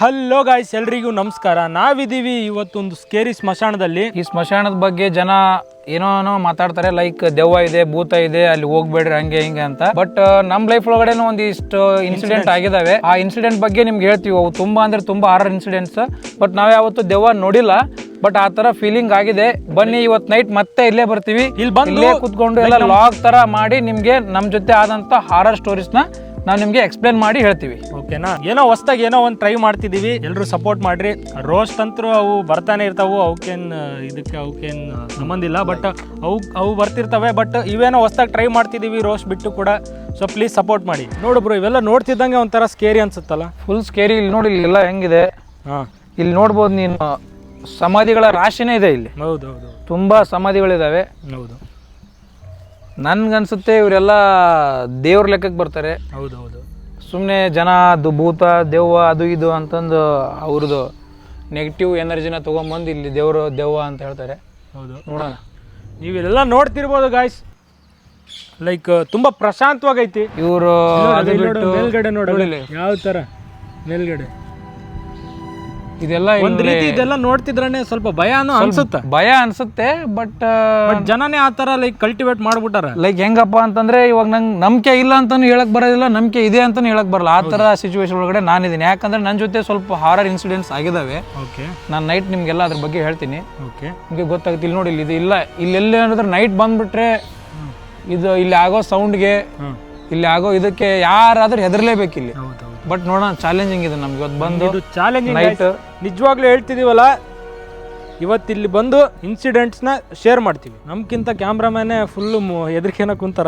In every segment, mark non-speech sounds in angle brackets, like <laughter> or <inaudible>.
Hello guys ಎಲ್ರಿಗೂ ನಮಸ್ಕಾರ. ನಾವಿದ್ದೀವಿ ಇವತ್ತೊಂದು ಸ್ಕೇರಿ ಸ್ಮಶಾನದಲ್ಲಿ. ಈ ಸ್ಮಶಾನದ ಬಗ್ಗೆ ಜನ ಏನೋ ಏನೋ ಮಾತಾಡ್ತಾರೆ ಲೈಕ್ ದೆವ್ವ ಇದೆ ಭೂತ ಇದೆ ಅಲ್ಲಿ ಹೋಗ್ಬೇಡ್ರಿ ಹಂಗೆ ಹಿಂಗೆ ಅಂತ. ಬಟ್ ನಮ್ ಲೈಫ್ ಒಳಗಡೆನೂ ಒಂದಿಷ್ಟು ಇನ್ಸಿಡೆಂಟ್ ಆಗಿದಾವೆ. ಆ ಇನ್ಸಿಡೆಂಟ್ ಬಗ್ಗೆ ನಿಮ್ಗೆ ಹೇಳ್ತೀವಿ. ಅವು ತುಂಬಾ ಅಂದ್ರೆ ತುಂಬಾ ಹಾರರ್ ಇನ್ಸಿಡೆಂಟ್ಸ್ ಬಟ್ ನಾವ್ ಯಾವತ್ತು ದೆವ್ವ ನೋಡಿಲ್ಲ. ಬಟ್ ಆ ತರ ಫೀಲಿಂಗ್ ಆಗಿದೆ. ಬನ್ನಿ ಇವತ್ ನೈಟ್ ಮತ್ತೆ ಇಲ್ಲೇ ಬರ್ತೀವಿ. ಇಲ್ಲಿ ಬಂದು ಕುತ್ಕೊಂಡು ಎಲ್ಲ ಲಾಗ್ ತರ ಮಾಡಿ ನಿಮ್ಗೆ ನಮ್ ಜೊತೆ ಆದಂತ ಹಾರರ್ ಸ್ಟೋರೀಸ್ನ ನಾವು ನಿಮ್ಗೆ ಎಕ್ಸ್ಪ್ಲೇನ್ ಮಾಡಿ ಹೇಳ್ತೀವಿ. ಓಕೆನಾ? ಏನೋ ಹೊಸ್ದಾಗಿ ಏನೋ ಒಂದು ಟ್ರೈ ಮಾಡ್ತಿದೀವಿ. ಎಲ್ಲರೂ ಸಪೋರ್ಟ್ ಮಾಡ್ರಿ. ರೋಸ್ಟ್ ಅಂತೂ ಅವು ಬರ್ತಾನೆ ಇರ್ತಾವು. ಅವಕ್ಕೇನ್ ಇದಕ್ಕೆ ಅವಕ್ಕೇನ್ ಸಂಬಂಧ ಇಲ್ಲ. ಬಟ್ ಅವು ಅವು ಬರ್ತಿರ್ತವೆ. ಬಟ್ ಇವೇನೋ ಹೊಸ್ದಾಗಿ ಟ್ರೈ ಮಾಡ್ತಿದೀವಿ ರೋಸ್ಟ್ ಬಿಟ್ಟು ಕೂಡ. ಸೊ ಪ್ಲೀಸ್ ಸಪೋರ್ಟ್ ಮಾಡಿ. ನೋಡು ಬ್ರೋ ಇವೆಲ್ಲ ನೋಡ್ತಿದ್ದಂಗೆ ಒಂಥರ ಸ್ಕೇರಿ ಅನ್ಸುತ್ತಲ್ಲ? ಫುಲ್ ಸ್ಕೇರಿ ಇಲ್ಲಿ ನೋಡಿ ಇಲ್ಲೆಲ್ಲ ಹೆಂಗಿದೆ? ಹಾಂ. ಇಲ್ಲಿ ನೋಡ್ಬೋದು ನೀನು ಸಮಾಧಿಗಳ ರಾಶಿನೇ ಇದೆ ಇಲ್ಲಿ. ಹೌದು ಹೌದು. ತುಂಬಾ ಸಮಾಧಿಗಳಿದಾವೆ. ಹೌದು. ನನ್ಗನ್ಸುತ್ತೆ ಇವರೆಲ್ಲ ದೇವ್ರ ಲೆಕ್ಕಕ್ಕೆ ಬರ್ತಾರೆ. ಹೌದು ಹೌದು ಸುಮ್ಮನೆ ಜನ ಅದು ಭೂತ ದೆವ್ವ ಅದು ಇದು ಅಂತಂದು ಅವ್ರದ್ದು ನೆಗೆಟಿವ್ ಎನರ್ಜಿನ ತೊಗೊಂಬಂದು ಇಲ್ಲಿ ದೇವರು ದೆವ್ವ ಅಂತ ಹೇಳ್ತಾರೆ. ಹೌದು. ನೋಡೋಣ. ನೀವು ಇಲ್ಲೆಲ್ಲ ನೋಡ್ತಿರ್ಬೋದು ಗಾಯ್ಸ್ ಲೈಕ್ ತುಂಬಾ ಪ್ರಶಾಂತವಾಗೈತಿ. ಇವರು ಮೇಲ್ಗಡೆ ನೋಡಿ. ಯಾವ ತರ ಮೇಲ್ಗಡೆ. ಇದೆಲ್ಲ ಒಂದ್ ರೀತಿ ಇದೆಲ್ಲ ನೋಡ್ತಿದ್ರೇನೆ ಸ್ವಲ್ಪ ಭಯನೂ ಅನ್ಸುತ್ತೆ. ಭಯ ಅನ್ಸುತ್ತೆ ಬಟ್ ಜನನೇ ಆ ತರ ಲೈಕ್ ಕಲ್ಟಿವೇಟ್ ಮಾಡ್ಬಿಟ್ಟಾರ. ಲೈಕ್ ಹೆಂಗಪ್ಪ ಅಂತಂದ್ರೆ ಇವಾಗ ನಂಗೆ ನಂಬಿಕೆ ಇಲ್ಲ ಅಂತಾನು ಹೇಳಕ್ ಬರೋದಿಲ್ಲ ನಂಬಿಕೆ ಇದೆ ಅಂತಾನು ಹೇಳಕ್ ಬರಲ್ಲ. ಆ ಥರ ಸಿಚುವೇಶನ್ ಒಳಗಡೆ ನಾನಿದ್ದೀನಿ. ಯಾಕಂದ್ರೆ ನನ್ನ ಜೊತೆ ಸ್ವಲ್ಪ ಹಾರರ್ ಇನ್ಸಿಡೆಂಟ್ಸ್ ಆಗಿದಾವೆ. ಓಕೆ ನಾನು ನೈಟ್ ನಿಮ್ಗೆಲ್ಲ ಅದ್ರ ಬಗ್ಗೆ ಹೇಳ್ತೀನಿ. ಓಕೆ ನಿಮಗೆ ಗೊತ್ತಾಗುತ್ತೆ ಇಲ್ಲಿ ನೋಡಿ ಇಲ್ಲಿ ಇದು ಇಲ್ಲ. ಇಲ್ಲೆಲ್ಲ ಏನಾದ್ರೆ ನೈಟ್ ಬಂದ್ಬಿಟ್ರೆ ಇದು ಇಲ್ಲಿ ಆಗೋ ಸೌಂಡ್ಗೆ ಇಲ್ಲಿ ಆಗೋ ಇದಕ್ಕೆ ಯಾರಾದ್ರೂ ಹೆದರ್ಲೇಬೇಕು ಇಲ್ಲಿ ಬಟ್ ನೋಡೋಣ ಚಾಲೆಂಜಿಂಗ್ ಇದೆ ನಮ್ಗೆ. ಇವತ್ತು ಬಂದು ಇದು ಚಾಲೆಂಜಿಂಗ್ ನೈಟ್ ನಿಜವಾಗ್ಲೂ ಹೇಳ್ತಿದೀವಲ್ಲ ಇವತ್ತಿಲ್ಲಿ ಬಂದು ಇನ್ಸಿಡೆಂಟ್ಸ್ನ ಶೇರ್ ಮಾಡ್ತೀವಿ. ನಮ್ಗಿಂತ ಕ್ಯಾಮ್ರಾಮ್ಯಾನೇ ಫುಲ್ ಹೆದರಿಕೆನ ಕುಂತಾರ.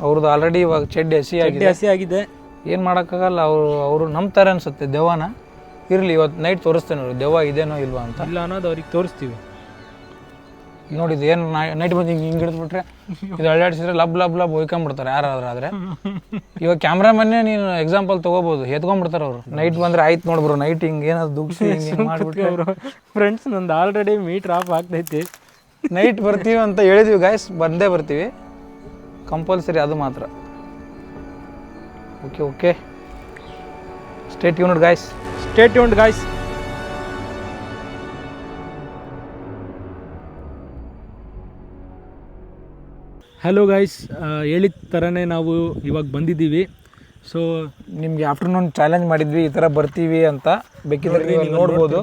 ಅವ್ರದ್ದು ಆಲ್ರೆಡಿ ಇವಾಗ ಚೆಡ್ಡಿ ಹಸಿ ಆಗಿದೆ. ಹಸಿ ಆಗಿದೆ. ಏನು ಮಾಡೋಕ್ಕಾಗಲ್ಲ ಅವರು ಅವರು ನಂಬ್ತಾರೆ ಅನ್ಸುತ್ತೆ. ದೆವ್ವನ. ಇರಲಿ ಇವತ್ತು ನೈಟ್ ತೋರಿಸ್ತೇನೆ ಅವರು ದೆವ್ವ ಇದೇನೋ ಇಲ್ವಾ ಅಂತ. ಇಲ್ಲ ಅನ್ನೋದು ಅವ್ರಿಗೆ ತೋರಿಸ್ತೀವಿ. ಇಲ್ಲಿ ನೋಡಿ ಇದು ಏನು ನೈಟ್ ಬಂದು ಹಿಂಗೆ ಹಿಂಗೆ ಹಿಡಿದ್ಬಿಟ್ರೆ ಇದು ಅಳ್ಳಾಡಿಸಿದ್ರೆ ಲಬ್ ಲಬ್ ಲಬ್ ಒಯ್ಕೊಂಡ್ಬಿಡ್ತಾರೆ ಯಾರಾದ್ರೂ ಆದರೆ. ಇವಾಗ ಕ್ಯಾಮ್ರಾಮನ್ನೇ ನೀನು ಎಕ್ಸಾಂಪಲ್ ತೊಗೋಬೋದು. ಎತ್ಕೊಂಡ್ಬಿಡ್ತಾರೆ ಅವರು. ನೈಟ್ ಬಂದ್ರೆ ಆಯ್ತು ನೋಡ್ಬ್ರು ನೈಟ್ ಹಿಂಗೆ ಏನಾದ್ರು ದುಗ್ಸಿ ಹಿಂಗೆ ಮಾಡಿಬಿಟ್ಟು ಅವರು ಫ್ರೆಂಡ್ಸ್ ನಂದು ಆಲ್ರೆಡಿ ಮೀಟ್ರ್ ಆಫ್ ಆಗ್ತೈತಿ. ನೈಟ್ ಬರ್ತೀವಿ ಅಂತ ಹೇಳಿದ್ವಿ ಗಾಯ್ಸ್ ಬಂದೇ ಬರ್ತೀವಿ. ಕಂಪಲ್ಸರಿ ಅದು ಮಾತ್ರ. Okay okay state unit guys state unit guys hello guys ಹೇಳಿದ ಥರನೇ ನಾವು ಇವಾಗ ಬಂದಿದ್ದೀವಿ. ಸೊ ನಿಮಗೆ ಆಫ್ಟರ್ನೂನ್ ಚಾಲೆಂಜ್ ಮಾಡಿದ್ವಿ ಈ ಥರ ಬರ್ತೀವಿ ಅಂತ. ಬೇಕಿದ್ರೆ ನೀವು ಅಲ್ಲಿ ನೋಡ್ಬೋದು.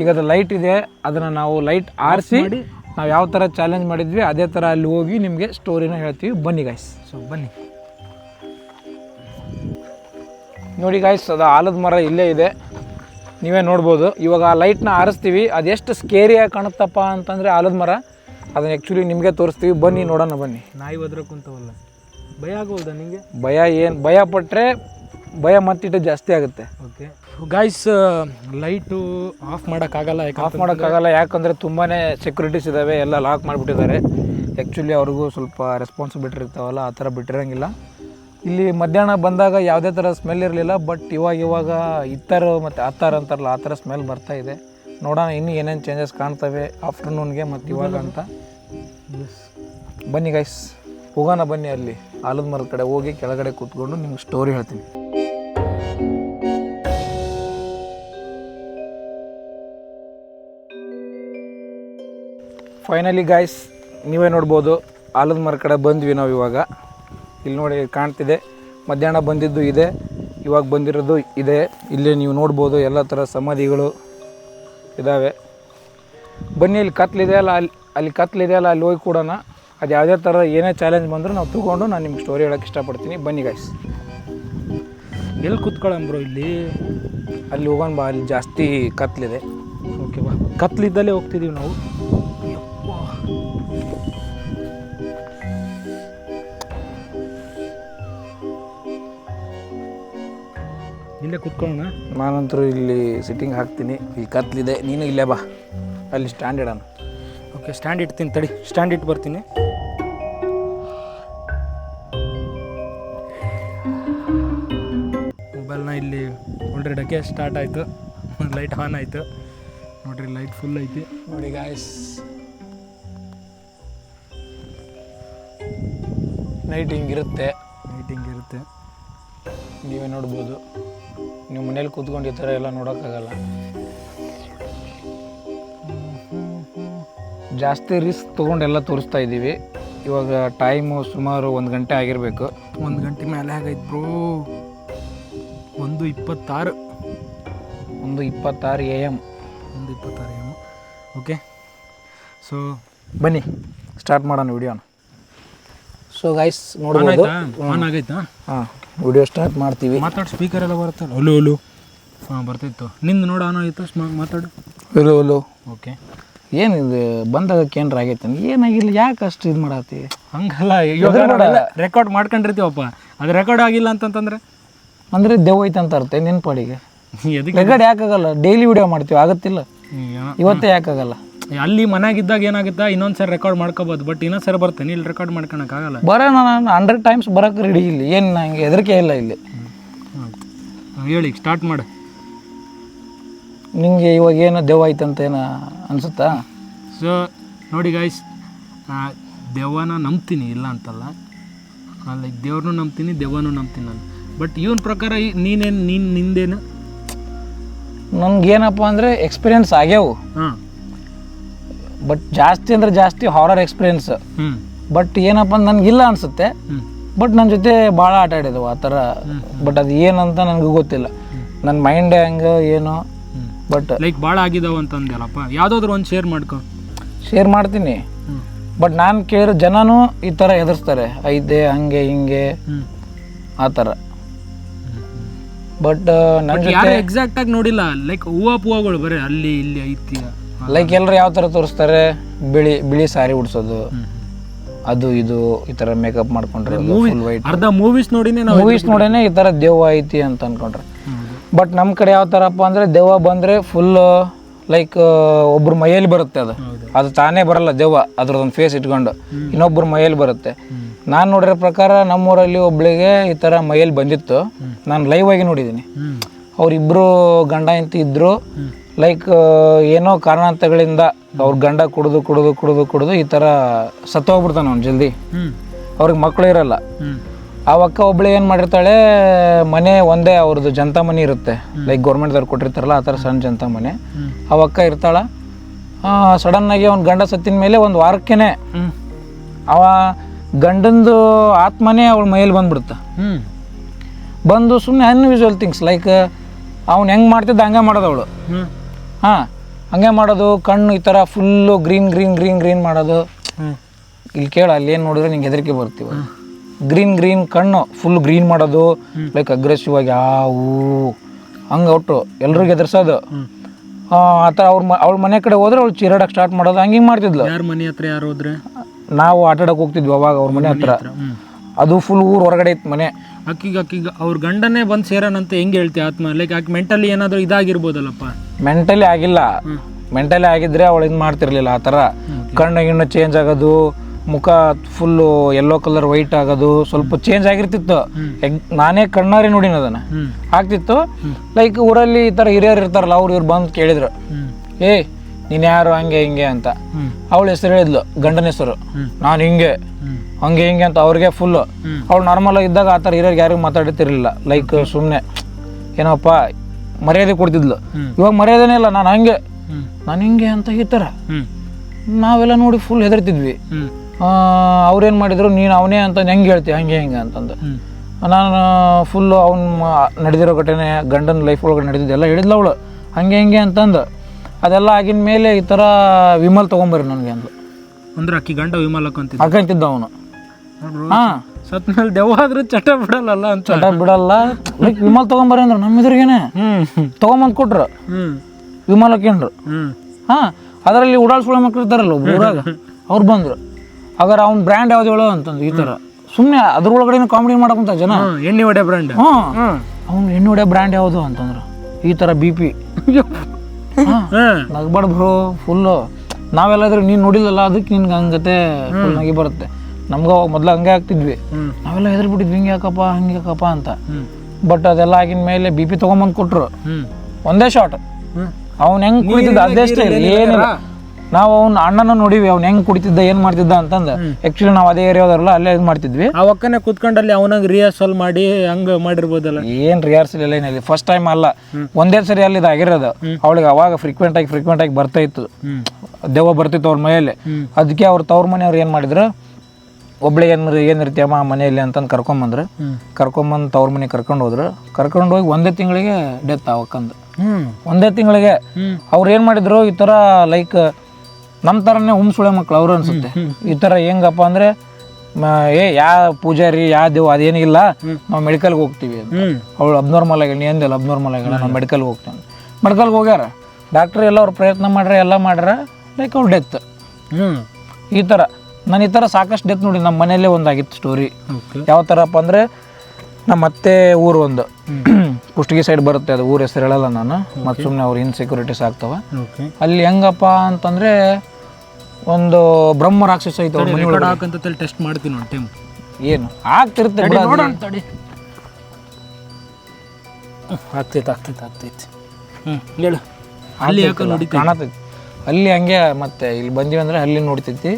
ಈಗ ಅದು ಲೈಟ್ ಇದೆ. ಅದನ್ನ ನಾವು ಲೈಟ್ ಆರಿಸಿ. ನಾವು ಯಾವ ಥರ ಚಾಲೆಂಜ್ ಮಾಡಿದ್ವಿ ಅದೇ ಥರ ಅಲ್ಲಿ ಹೋಗಿ ನಿಮಗೆ ಸ್ಟೋರಿನ ಹೇಳ್ತೀವಿ. ಬನ್ನಿ ಗಾಯ್ಸ್ ಸೊ ಬನ್ನಿ. ನೋಡಿ ಗಾಯ್ಸ್ ಅದು ಆಲದ ಮರ ಇಲ್ಲೇ ಇದೆ. ನೀವೇ ನೋಡ್ಬೋದು. ಇವಾಗ ಆ ಲೈಟ್ನ ಆರಿಸ್ತೀವಿ. ಅದೆಷ್ಟು ಸ್ಕೇರಿಯಾಗಿ ಕಾಣುತ್ತಪ್ಪ ಅಂತಂದರೆ ಆಲದ ಮರ. ಅದನ್ನ ಆ್ಯಕ್ಚುಲಿ ನಿಮಗೆ ತೋರಿಸ್ತೀವಿ. ಬನ್ನಿ ನೋಡೋಣ ಬನ್ನಿ. ನಾಯಿ ಹೋದ್ರೆ ಕುಂತವಲ್ಲ. ಭಯ ಆಗೋದ ನಿಮಗೆ ಭಯ ಏನು ಭಯ ಪಟ್ಟರೆ ಭಯ ಮತ್ತಿಟ್ಟು ಜಾಸ್ತಿ ಆಗುತ್ತೆ. ಓಕೆ ಗಾಯ್ಸ್ ಲೈಟು ಆಫ್ ಮಾಡೋಕ್ಕಾಗಲ್ಲ ಆಫ್ ಯಾಕಂದ್ರೆ ಮಾಡೋಕ್ಕಾಗಲ್ಲ ಯಾಕಂದರೆ ತುಂಬಾ ಸೆಕ್ಯೂರಿಟೀಸ್ ಇದ್ದಾವೆ ಎಲ್ಲ ಲಾಕ್ ಮಾಡಿಬಿಟ್ಟಿದ್ದಾರೆ. ಆ್ಯಕ್ಚುಲಿ ಅವ್ರಿಗೂ ಸ್ವಲ್ಪ ರೆಸ್ಪಾನ್ಸಿಬಿಲಿಟಿ ಇರ್ತಾವಲ್ಲ ಆ ಥರ ಬಿಟ್ಟಿರಂಗಿಲ್ಲ. ಇಲ್ಲಿ ಮಧ್ಯಾಹ್ನ ಬಂದಾಗ ಯಾವುದೇ ಥರ ಸ್ಮೆಲ್ ಇರಲಿಲ್ಲ ಬಟ್ ಇವಾಗ ಇವಾಗ ಇತ್ತರ ಮತ್ತು ಅತ್ತಾರ ಅಂತಾರಲ್ಲ, ಆ ಥರ ಸ್ಮೆಲ್ ಬರ್ತಾ ಇದೆ. ನೋಡೋಣ ಇನ್ನೂ ಏನೇನು ಚೇಂಜಸ್ ಕಾಣ್ತವೆ ಆಫ್ಟರ್ನೂನ್ಗೆ ಮತ್ತು ಇವಾಗ ಅಂತ. ಬನ್ನಿ ಗೈಸ್ ಹೋಗೋಣ ಬನ್ನಿ ಅಲ್ಲಿ, ಆಲದ ಮರದ ಕಡೆ ಹೋಗಿ ಕೆಳಗಡೆ ಕೂತ್ಕೊಂಡು ನಿಮ್ಗೆ ಸ್ಟೋರಿ ಹೇಳ್ತೀನಿ. ಫೈನಲಿ ಗಾಯ್ಸ್ ನೀವೇ ನೋಡ್ಬೋದು, ಆಲದ ಮರ ಕಡೆ ಬಂದ್ವಿ ನಾವು ಇವಾಗ ಇಲ್ಲಿ ನೋಡಿ ಕಾಣ್ತಿದೆ. ಮಧ್ಯಾಹ್ನ ಬಂದಿದ್ದು ಇದೆ. ಇವಾಗ ಬಂದಿರೋದು ಇದೆ. ಇಲ್ಲಿ ನೀವು ನೋಡ್ಬೋದು ಎಲ್ಲ ಥರ ಸಮಾಧಿಗಳು ಇದ್ದಾವೆ ಬನ್ನಿ, ಇಲ್ಲಿ ಕತ್ಲಿದೆಯಲ್ಲ ಅಲ್ಲಿ ಅಲ್ಲಿ ಕತ್ಲಿದೆಯಲ್ಲ ಅಲ್ಲಿ ಹೋಗಿ ಕೊಡೋಣ. ಅದು ಯಾವುದೇ ಥರ ಏನೇ ಚಾಲೆಂಜ್ ಬಂದರೂ ನಾವು ತಗೊಂಡು ನಾನು ನಿಮ್ಗೆ ಸ್ಟೋರಿ ಹೇಳೋಕ್ಕೆ ಇಷ್ಟಪಡ್ತೀನಿ. ಬನ್ನಿ ಗಾಯ್ಸ್ ಎಲ್ಲಿ ಕುತ್ಕೊಳ್ಳಂಬ್ರು ಇಲ್ಲಿ? ಅಲ್ಲಿ ಹೋಗೋಣ ಬಾ, ಅಲ್ಲಿ ಜಾಸ್ತಿ ಕತ್ಲಿದೆ ಓಕೆ ಬಾ. ಕತ್ಲಿದ್ದಲ್ಲೇ ಹೋಗ್ತಿದ್ದೀವಿ ನಾವು. ಇಲ್ಲೇ ಕುತ್ಕೊಳ್ಳೋಣ. ನಾನಂತರೂ ಇಲ್ಲಿ ಸಿಟ್ಟಿಂಗ್ ಹಾಕ್ತೀನಿ. ಇಲ್ಲಿ ಕತ್ಲಿದೆ. ನೀನು ಇಲ್ಲೇ ಬಾ. ಅಲ್ಲಿ ಸ್ಟ್ಯಾಂಡ್ ಇಡೋಣ. ಓಕೆ ಸ್ಟ್ಯಾಂಡ್ ಇಡ್ತೀನಿ ತಡಿ. ಸ್ಟ್ಯಾಂಡ್ ಇಟ್ಟು ಬರ್ತೀನಿ. ಮೊಬೈಲ್ನ ಇಲ್ಲಿ ಹೊಂಡ್ರಿಡಕ್ಕೆ ಸ್ಟಾರ್ಟ್ ಆಯಿತು. ಲೈಟ್ ಆನ್ ಆಯಿತು. ನೋಡ್ರಿ ಲೈಟ್ ಫುಲ್ ಐತಿ. ನೋಡಿ ಗಾಯ್ಸ್ ನೈಟ್ ಹಿಂಗಿರುತ್ತೆ ಲೈಟಿಂಗ್ ಇರುತ್ತೆ. ನೀವೇ ನೋಡ್ಬೋದು. ನೀವು ಮನೇಲಿ ಕೂತ್ಕೊಂಡು ಈ ಥರ ಎಲ್ಲ ನೋಡೋಕ್ಕಾಗಲ್ಲ. ಜಾಸ್ತಿ ರಿಸ್ಕ್ ತೊಗೊಂಡೆಲ್ಲ ತೋರಿಸ್ತಾ ಇದ್ದೀವಿ. ಇವಾಗ ಟೈಮು ಸುಮಾರು ಒಂದು ಗಂಟೆ ಆಗಿರಬೇಕು. ಒಂದು ಗಂಟೆ ಮೇಲೆ ಆಗೈತೆ ಬ್ರೋ ಒಂದು ಇಪ್ಪತ್ತಾರು. ಒಂದು ಇಪ್ಪತ್ತಾರು ಎ ಎಂ ಒಂದು ಇಪ್ಪತ್ತಾರು ಎ ಎಂ ಓಕೆ ಸೊ ಬನ್ನಿ ಸ್ಟಾರ್ಟ್ ಮಾಡೋಣ ವಿಡಿಯೋನ. ಸೊ ಗೈಸ್ ನೋಡ್ಬೋದು. ಆನ್ ಆಗೈತಾ? ಹಾಂ ವಿಡಿಯೋ ಸ್ಟಾರ್ಟ್ ಮಾಡ್ತೀವಿ. ಮಾತಾಡು ಸ್ಪೀಕರ್ ಎಲ್ಲ ಬರುತ್ತೆ ಒಲು ಒಲು ಹಾಂ ಬರ್ತಿತ್ತು. ನಿಂದು ನೋಡು ಆನ್ ಆಗಿತ್ತು ಮಾತಾಡು. ಒಲು ಒಲು ಓಕೆ ಏನಿದು ಬಂದಾಗಕ್ಕೆ ಏನಾರ ಆಗೈತೆ ಏನಾಗಿಲ್ಲ ಯಾಕೆ ಅಷ್ಟು ಇದು ಮಾಡತ್ತಿ? ಹಂಗಲ್ಲ ಇವಾಗ ರೆಕಾರ್ಡ್ ಮಾಡ್ಕೊಂಡಿರ್ತೀವಪ್ಪ. ಅದು ರೆಕಾರ್ಡ್ ಆಗಿಲ್ಲ ಅಂತಂತಂದ್ರೆ? ಅಂದರೆ ದೆವ್ವ ಐತೆ ಅಂತ ಅರ್ಥ ನಿನ್ನ ಪಾಡಿಗೆ <laughs> ಎದಕ್ಕೆ? ರೆಕಾರ್ಡ್ ಯಾಕಾಗಲ್ಲ? ಡೈಲಿ ವಿಡಿಯೋ ಮಾಡ್ತೀವಿ ಆಗತ್ತಿಲ್ಲ. ಇವತ್ತೇ ಯಾಕಾಗಲ್ಲ? ಅಲ್ಲಿ ಮನೆಯಾಗಿದ್ದಾಗ ಏನಾಗುತ್ತಾ? ಇನ್ನೊಂದು ಸರಿ ರೆಕಾರ್ಡ್ ಮಾಡ್ಕೋಬೋದು ಬಟ್ ಇನ್ನೊಂದು ಸರಿ ಬರ್ತೇನೆ ಇಲ್ಲಿ ರೆಕಾರ್ಡ್ ಮಾಡ್ಕೊಳಕ್ಕಾಗಲ್ಲ. ಬರ ನಾನು ಹಂಡ್ರೆಡ್ ಟೈಮ್ಸ್ ಬರೋಕೆ ರೆಡಿ ಇಲ್ಲಿ. ಏನು ನಂಗೆ ಹೆದರಿಕೆ ಇಲ್ಲ ಇಲ್ಲಿ. ಹೇಳಿ ಸ್ಟಾರ್ಟ್ ಮಾಡು. ನಿಮಗೆ ಇವಾಗ ಏನೋ ದೆವ್ವ ಅಂತ ಏನೋ ಅನ್ಸುತ್ತಾ? ಸೊ ನೋಡಿ ಗಾಯ್ಸ್ ದೆವ್ವನ ನಂಬ್ತೀನಿ ಇಲ್ಲ ಅಂತಲ್ಲ. ಲೈಕ್ ದೇವ್ರನ್ನೂ ನಂಬ್ತೀನಿ ದೆವ್ವನೂ ನಂಬ್ತೀನಿ ನಾನು. ಬಟ್ ಇವನ್ ಪ್ರಕಾರ ನೀನೇನು ನೀನು ನಿಂದೇನು? ನನ್ಗೇನಪ್ಪ ಅಂದರೆ ಎಕ್ಸ್ಪೀರಿಯನ್ಸ್ ಆಗ್ಯಾವು. ಹಾಂ. ಬಟ್ ಜಾಸ್ತಿ ಅಂದ್ರೆ ಜಾಸ್ತಿ ಹಾರರ್ ಎಕ್ಸ್ಪೀರಿಯನ್ಸ್ ಬಟ್ ಏನಪ್ಪ ನನಗಿಲ್ಲ ಅನ್ಸುತ್ತೆ. ಬಟ್ ನನ್ನ ಜೊತೆ ಭಾಳ ಆಟ ಆಡಿದವು ಆ ಥರ. ಬಟ್ ಅದು ಏನಂತ ನನಗೆ ಗೊತ್ತಿಲ್ಲ. ನನ್ನ ಮೈಂಡ್ ಹೆಂಗೆ ಏನು. ಬಟ್ ಲೈಕ್ ಭಾಳ ಆಗಿದಾವ ಅಂತಂದಲ್ಲಪ್ಪ ಯಾವುದಾದ್ರೂ ಒಂದು ಶೇರ್ ಮಾಡ್ಕೊ. ಶೇರ್ ಮಾಡ್ತೀನಿ. ಬಟ್ ನಾನು ಕೇಳಿದ ಜನನೂ ಈ ಥರ ಎದುರಿಸ್ತಾರೆ. ಐತೆ ಹಂಗೆ ಹಿಂಗೆ. ಆ ಥರ. ಬಟ್ ನನ್ನ ಯಾರು ಎಕ್ಸಾಕ್ಟ್ ಆಗಿ ನೋಡಿಲ್ಲ. ಲೈಕ್ ಹೂವು ಪೂವಗಳು ಬರೀ ಅಲ್ಲಿ ಇಲ್ಲಿ ಐತಿ. ಲೈಕ್ ಎಲ್ಲರೂ ಯಾವ ಥರ ತೋರಿಸ್ತಾರೆ? ಬಿಳಿ ಬಿಳಿ ಸಾರಿ ಉಡ್ಸೋದು. ಅದು ಇದು ಈ ಥರ ಮೇಕಪ್ ಮಾಡ್ಕೊಂಡ್ರೆ ಫುಲ್ ವೈಟ್ ಅರ್ಧ ಮೂವೀಸ್ ನೋಡಿನೇ ನಾವು ಮೂವೀಸ್ ನೋಡೇನೆ ಈ ಥರ ದೇವ ಐತಿ ಅಂತ ಅನ್ಕೊಂಡ್ರೆ. ಬಟ್ ನಮ್ಮ ಕಡೆ ಯಾವ ಥರಪ್ಪ ಅಂದರೆ ದೆವ್ವ ಬಂದರೆ ಫುಲ್ ಲೈಕ್ ಒಬ್ರು ಮೈಯಲ್ಲಿ ಬರುತ್ತೆ ಅದು. ಅದು ತಾನೇ ಬರಲ್ಲ ದೆವ್ವ ಅದ್ರದ್ದೊಂದು ಫೇಸ್ ಇಟ್ಕೊಂಡು. ಇನ್ನೊಬ್ಬರು ಮೈಯಲ್ಲಿ ಬರುತ್ತೆ. ನಾನು ನೋಡಿರೋ ಪ್ರಕಾರ ನಮ್ಮೂರಲ್ಲಿ ಒಬ್ಳಿಗೆ ಈ ಥರ ಮೈಯಲ್ಲಿ ಬಂದಿತ್ತು. ನಾನು ಲೈವ್ ಆಗಿ ನೋಡಿದ್ದೀನಿ ಅವರಿಬ್ಬರು ಗಂಡ ಇಂತ ಇದ್ದರು ಲೈಕ್ ಏನೋ ಕಾರಣಾಂತಗಳಿಂದ ಅವ್ರ ಗಂಡ ಕುಡಿದು ಕುಡಿದು ಕುಡಿದು ಕುಡಿದು ಈ ಥರ ಸತ್ತೋಗ್ಬಿಡ್ತಾನೆ ಅವ್ನು ಜಲ್ದಿ. ಅವ್ರಿಗೆ ಮಕ್ಕಳು ಇರಲ್ಲ. ಆ ಅಕ್ಕ ಒಬ್ಳು ಏನು ಮಾಡಿರ್ತಾಳೆ ಮನೆ ಒಂದೇ ಅವ್ರದ್ದು ಜನತಾ ಮನೆ ಇರುತ್ತೆ. ಲೈಕ್ ಗೌರ್ಮೆಂಟ್ದವ್ರು ಕೊಟ್ಟಿರ್ತಾರಲ್ಲ ಆ ಥರ ಸಣ್ಣ ಜನತಾ ಮನೆ. ಆ ಅಕ್ಕ ಇರ್ತಾಳ. ಸಡನ್ನಾಗಿ ಅವ್ನ ಗಂಡ ಸತ್ತಿನ ಮೇಲೆ ಒಂದು ವಾರಕ್ಕೇನೆ ಅವ ಗಂಡಂದು ಆತ್ಮನೇ ಅವಳ ಮೈಯಲ್ಲಿ ಬಂದ್ಬಿಡುತ್ತೆ ಹ್ಞೂ ಬಂದು ಸುಮ್ಮನೆ ಅನ್ಯೂಶುವಲ್ ಥಿಂಗ್ಸ್ ಲೈಕ್ ಅವ್ನು ಹೆಂಗೆ ಮಾಡ್ತಿದ್ದ ಹಂಗೆ ಮಾಡೋದು ಅವಳು ಹಾಂ ಹಂಗೆ ಮಾಡೋದು ಕಣ್ಣು ಈ ಥರ full green green green green ಮಾಡೋದು. ಇಲ್ಲಿ ಕೇಳ ಅಲ್ಲಿ ಏನು ನೋಡಿದ್ರೆ ನಿಂಗೆ ಹೆದರಿಕೆ ಬರ್ತೀವಿ ಗ್ರೀನ್ ಗ್ರೀನ್ ಕಣ್ಣು ಫುಲ್ ಗ್ರೀನ್ ಮಾಡೋದು ಲೈಕ್ ಅಗ್ರೆಸಿವ್ ಆಗಿ ಊ ಹಂಗೆ ಒಟ್ಟು ಎಲ್ರಿಗೂ ಎದುರಿಸೋದು ಆ ಥರ ಅವ್ರ ಅವ್ಳ ಅವಳ ಮನೆ ಕಡೆ ಹೋದ್ರೆ ಅವ್ಳು ಚೀರಾಡಕ್ಕೆ ಸ್ಟಾರ್ಟ್ ಮಾಡೋದು ಹಂಗೆ ಮಾಡ್ತಿದ್ಲು. ಯಾರ ಮನೆ ಹತ್ರ ಯಾರು ಹೋದ್ರೆ? ನಾವು ಆಟಾಡಕ್ಕೆ ಹೋಗ್ತಿದ್ವಿ ಅವಾಗ ಅವ್ರ ಮನೆ ಹತ್ರ. ಅದು ಫುಲ್ ಊರು ಹೊರಗಡೆ ಇತ್ತು ಮನೆ. ಅಕ್ಕಿಗೆ ಅಕ್ಕಿಗೆ ಅವ್ರ ಗಂಡನೇ ಬಂದು ಸೇರೋಣಂತ ಹೆಂಗೆ ಹೇಳ್ತಿ ಆತ್ಮ? ಲೈಕ್ ಆಕೆ ಮೆಂಟಲಿ ಏನಾದರೂ ಇದಾಗಿರ್ಬೋದಲ್ಲಪ್ಪ? ಮೆಂಟಲಿ ಆಗಿಲ್ಲ. ಮೆಂಟಲಿ ಆಗಿದ್ರೆ ಅವಳು ಇದು ಮಾಡ್ತಿರ್ಲಿಲ್ಲ ಆ ಥರ. ಕಣ್ಣು ಗಿಣ್ಣು ಚೇಂಜ್ ಆಗೋದು ಮುಖ ಫುಲ್ಲು ಯೆಲ್ಲೋ ಕಲರ್ ವೈಟ್ ಆಗೋದು ಸ್ವಲ್ಪ ಚೇಂಜ್ ಆಗಿರ್ತಿತ್ತು. ನಾನೇ ಕಣ್ಣಾರಿ ನೋಡಿನ ಅದನ್ನ. ಆಗ್ತಿತ್ತು. ಲೈಕ್ ಊರಲ್ಲಿ ಈ ಥರ ಹಿರಿಯರು ಇರ್ತಾರಲ್ಲ ಅವ್ರು ಇವ್ರು ಬಂದು ಕೇಳಿದ್ರು. ಏ ನೀನು ಯಾರು ಹಂಗೆ ಹಿಂಗೆ ಅಂತ. ಅವಳು ಹೆಸರು ಹೇಳಿದ್ಲು ಗಂಡನ ಹೆಸರು. ನಾನು ಹಿಂಗೆ. ಹಂಗೆ ಹಿಂಗೆ ಅಂತ ಅವ್ರಿಗೆ ಫುಲ್ ಅವ್ರು ಅವ್ಳು ನಾರ್ಮಲ್ ಇದ್ದಾಗ ಆ ಥರ ಹಿರಿಯರಿಗೆ ಯಾರಿಗೂ ಮಾತಾಡ್ತಿರ್ಲಿಲ್ಲ. ಲೈಕ್ ಸುಮ್ಮನೆ ಏನಪ್ಪ ಮರ್ಯಾದೆ ಕೊಡ್ತಿದ್ಲು. ಇವಾಗ ಮರ್ಯಾದೆನೇ ಇಲ್ಲ ನಾನು ಹಂಗೆ. ನಾನು ಹಿಂಗೆ ಅಂತ ಈ ಥರ. ನಾವೆಲ್ಲ ನೋಡಿ ಫುಲ್ ಹೆದರ್ತಿದ್ವಿ. ಅವ್ರೇನು ಮಾಡಿದ್ರು ನೀನು ಅವನೇ ಅಂತ ಹೆಂಗೆ ಹೇಳ್ತಿ ಹಂಗೆ ಹಿಂಗೆ ಅಂತಂದು. ನಾನು ಫುಲ್ಲು ಅವ್ನು ನಡೆದಿರೋ ಘಟನೆ ಗಂಡನ ಲೈಫ್ ಒಳಗಡೆ ನಡೆದಿದ್ದೆಲ್ಲ ಹೇಳಿದ್ಲು ಅವಳು. ಹಂಗೆ ಹಿಂಗೆ ಅಂತಂದು. ಅದೆಲ್ಲ ಆಗಿನ ಮೇಲೆ ಈ ಥರ ವಿಮಲ್ ತೊಗೊಂಬರ್ರಿ ನನಗೆ ಅಂದ್ಲು. ಅಂದ್ರೆ ಅಕ್ಕಿ ಗಂಡ ವಿಮಲಕ್ಕಂತಿದ್ದ? ಅಕ್ಕಂತಿದ್ದ ಅವನು. ಹಾಂ. ಸತ್ ಮೇಲೆ ದೆವ್ವ ಆದ್ರೆ ಚಟ ಬಿಡಲ್ಲ ಅಂತ ಚಟ ಬಿಡಲ್ಲ. ಲೈಕ್ ವಿಮಲ್ ತೊಗೊಂಬರ್ರಿ ಅಂದ್ರೆ ನಮ್ಮ ಎದುರಿಗೇನೆ ಹ್ಞೂ ತೊಗೊಂಬಂದು ಕೊಟ್ರು. ವಿಮಲ್ ಹಾಕ್ಯಂಡ್ರು ಹ್ಞೂ ಹಾಂ ಅದರಲ್ಲಿ ಉಡಾಳ್ಸ್ಕೊಳ್ಳೋ ಮಕ್ಳು ಇರ್ತಾರಲ್ಲ ಒಬ್ರು ಊರಾಗ ಅವ್ರು ಬಂದ್ರು. ಹಾಗಾದ್ರೆ ಅವ್ನ ಬ್ರ್ಯಾಂಡ್ ಯಾವ್ದು ಹೇಳೋ ಅಂತಂದು ಈ ಥರ ಸುಮ್ಮನೆ ಅದ್ರೊಳಗಡೆ ಕಾಮಿಡಿ ಮಾಡಕ್ಕಂತ ಜನ. ಎಣ್ಣೆ ಹೊಡೆ ಬ್ರ್ಯಾಂಡ್ ಹ್ಞೂ ಅವ್ನು ಹೆಣ್ಣು ಹೊಡೆ ಬ್ರ್ಯಾಂಡ್ ಯಾವುದು ಅಂತಂದ್ರು. ಈ ಥರ ಬಿ ಪಿ ನಗ್ಬಾರ್ದು ಬ್ರೋ ಫುಲ್ಲು ನಾವೆಲ್ಲಾದ್ರೂ ನೀನು ನೋಡಿಲ್ಲಲ್ಲ ಅದಕ್ಕೆ ನಿನ್ಗೆ ಹಂಗತೆ ಫುಲ್ ನಗಿ ಬರುತ್ತೆ. ನಮ್ಗೆ ಅವಾಗ ಮೊದಲು ಹಂಗೆ ಆಗ್ತಿದ್ವಿ. ನಾವೆಲ್ಲ ಹೆದರ್ಬಿಟ್ಟಿದ್ವಿ ಹಿಂಗೆ ಯಾಕಪ್ಪ ಹಂಗೆ ಯಾಕಪ್ಪ ಅಂತ. ಬಟ್ ಅದೆಲ್ಲ ಆಗಿನ ಮೇಲೆ ಬಿ ಪಿ ತೊಗೊಂಬಂದು ಕೊಟ್ರು. ಒಂದೇ ಶಾಟ್ ಅವ್ನು ಹೆಂಗೆ ಕುಡಿತಿದ್ದ? ಅದೇ ಸ್ಟೈಲ್ ಏನಿಲ್ಲ. ನಾವು ಅವ್ನ ಅಣ್ಣನ ನೋಡಿವಿ ಅವ್ನು ಹೆಂಗ್ ಕುಡಿತಿದ್ದ ಏನ್ ಮಾಡ್ತಿದ್ದ ಅಂತಂದ. ಆಕ್ಚುಲಿ ನಾವು ಅದೇ ಏರಿಯಾದವ್ರಲ್ಲ ಅಲ್ಲೇ ಇದು ಮಾಡ್ತಿದ್ವಿ. ಆ ಒಕ್ಕನೆ ಕೂತ್ಕೊಂಡಲ್ಲಿ ಅವನಾಗ ರಿಹರ್ಸಲ್ ಮಾಡಿ ಹಂಗ ಮಾಡಿರ್ಬೋದಲ್ಲ? ಏನ್ ರಿಹರ್ಸಲ್ ಇಲ್ಲ ಏನಿಲ್ಲ. ಫಸ್ಟ್ ಟೈಮ್ ಅಲ್ಲ. ಒಂದೇ ಸರಿ ಅಲ್ಲಿ ಇದಾಗಿರೋದು ಅವಳಿಗೆ ಅವಾಗ ಫ್ರೀಕ್ವೆಂಟ್ ಆಗಿ ಫ್ರೀಕ್ವೆಂಟ್ ಆಗಿ ಬರ್ತಾ ಇತ್ತು. ದೆವ್ವ ಬರ್ತಿತ್ತು ಅವ್ರ ಮನೆಯಲ್ಲಿ ಅದಕ್ಕೆ ಅವ್ರ ತವ್ರ ಮನೆಯವ್ರು ಏನು ಮಾಡಿದ್ರು? ಒಬ್ಳಿಗೆ ಏನು ಏನಿರ್ತೀಯಮ್ಮ ಮನೆಯಲ್ಲಿ ಅಂತಂದು ಕರ್ಕೊಂಬಂದ್ರು. ಕರ್ಕೊಂಬಂದು ತವ್ರ ಮನೆಗೆ ಕರ್ಕೊಂಡು ಹೋದ್ರು. ಕರ್ಕೊಂಡು ಹೋಗಿ ಒಂದೇ ತಿಂಗಳಿಗೆ ಡೆತ್ ಅವಕ್ಕಂದು ಒಂದೇ ತಿಂಗಳಿಗೆ. ಅವ್ರು ಏನು ಮಾಡಿದ್ರು? ಈ ಥರ ಲೈಕ್ ನಮ್ಮ ಥರನೇ ಹುಮ್ಸುಳೆ ಮಕ್ಳು ಅವರು ಅನ್ಸುತ್ತೆ. ಈ ಥರ ಹೆಂಗಪ್ಪ ಅಂದರೆ ಏ ಯಾ ಪೂಜಾರಿ ಯಾ ದೇವ್ ಅದೇನಿಲ್ಲ. ನಾವು ಮೆಡಿಕಲ್ಗೆ ಹೋಗ್ತೀವಿ ಅವಳು ಅಬ್ನಾರ್ಮಲ್ ಆಗಿ ಅಂದಿಲ್ಲ ಅಬ್ನಾರ್ಮಲ್ ಆಗಿಲ್ಲ ನಾವು ಮೆಡಿಕಲ್ಗೆ ಹೋಗ್ತೇನೆ ಮೆಡಿಕಲ್ಗೆ ಹೋಗ್ಯಾರ. ಡಾಕ್ಟ್ರ್ ಎಲ್ಲ ಅವ್ರು ಪ್ರಯತ್ನ ಮಾಡ್ರೆ ಎಲ್ಲ ಮಾಡ್ರೆ ಲೈಕ್ ಅವ್ರು ಡೆತ್ ಈ ಥರ ನಾನು ಈ ಥರ ಸಾಕಷ್ಟು ಡೆತ್ ನೋಡಿ ನಮ್ಮ ಮನೆಯಲ್ಲೇ ಒಂದಾಗಿತ್ತು ಸ್ಟೋರಿ ಯಾವ ಥರಪ್ಪ ಅಂದರೆ ನಮ್ಮ ಅತ್ತೆ ಊರು ಒಂದು. ಕುಷ್ಟಗಿ ಸೈಡ್ ಬರುತ್ತೆ ಅದು ಊರ ಹೆಸರು ಹೇಳಲ್ಲ ನಾನು. ಮತ್ತು ಸುಮ್ಮನೆ ಅವ್ರು ಇನ್ಸೆಕ್ಯೂರಿಟೀಸ್ ಆಗ್ತವೆ. ಅಲ್ಲಿ ಹೆಂಗಪ್ಪ ಅಂತಂದರೆ ಒಂದು ಬ್ರಹ್ಮ ರಾಕ್ಷಸ ಐತೆ ಅವ್ರ ಮನೆ ಟೆಸ್ಟ್ ಮಾಡ್ತೀನಿ ಒಂದು ಟೈಮ್ ಏನು? ಆಗ್ತಿರುತ್ತೆ ಆಗ್ತೈತೆ ಆಗ್ತೈತೆ ಆಗ್ತೈತೆ. ಹ್ಮ್ ಹೇಳು. ಅಲ್ಲಿ ಕಾಣತೈತಿ. ಅಲ್ಲಿ ಹಂಗೆ ಮತ್ತೆ ಇಲ್ಲಿ ಬಂದಿವಿ ಅಂದ್ರೆ ಅಲ್ಲಿ ನೋಡ್ತೈತಿ.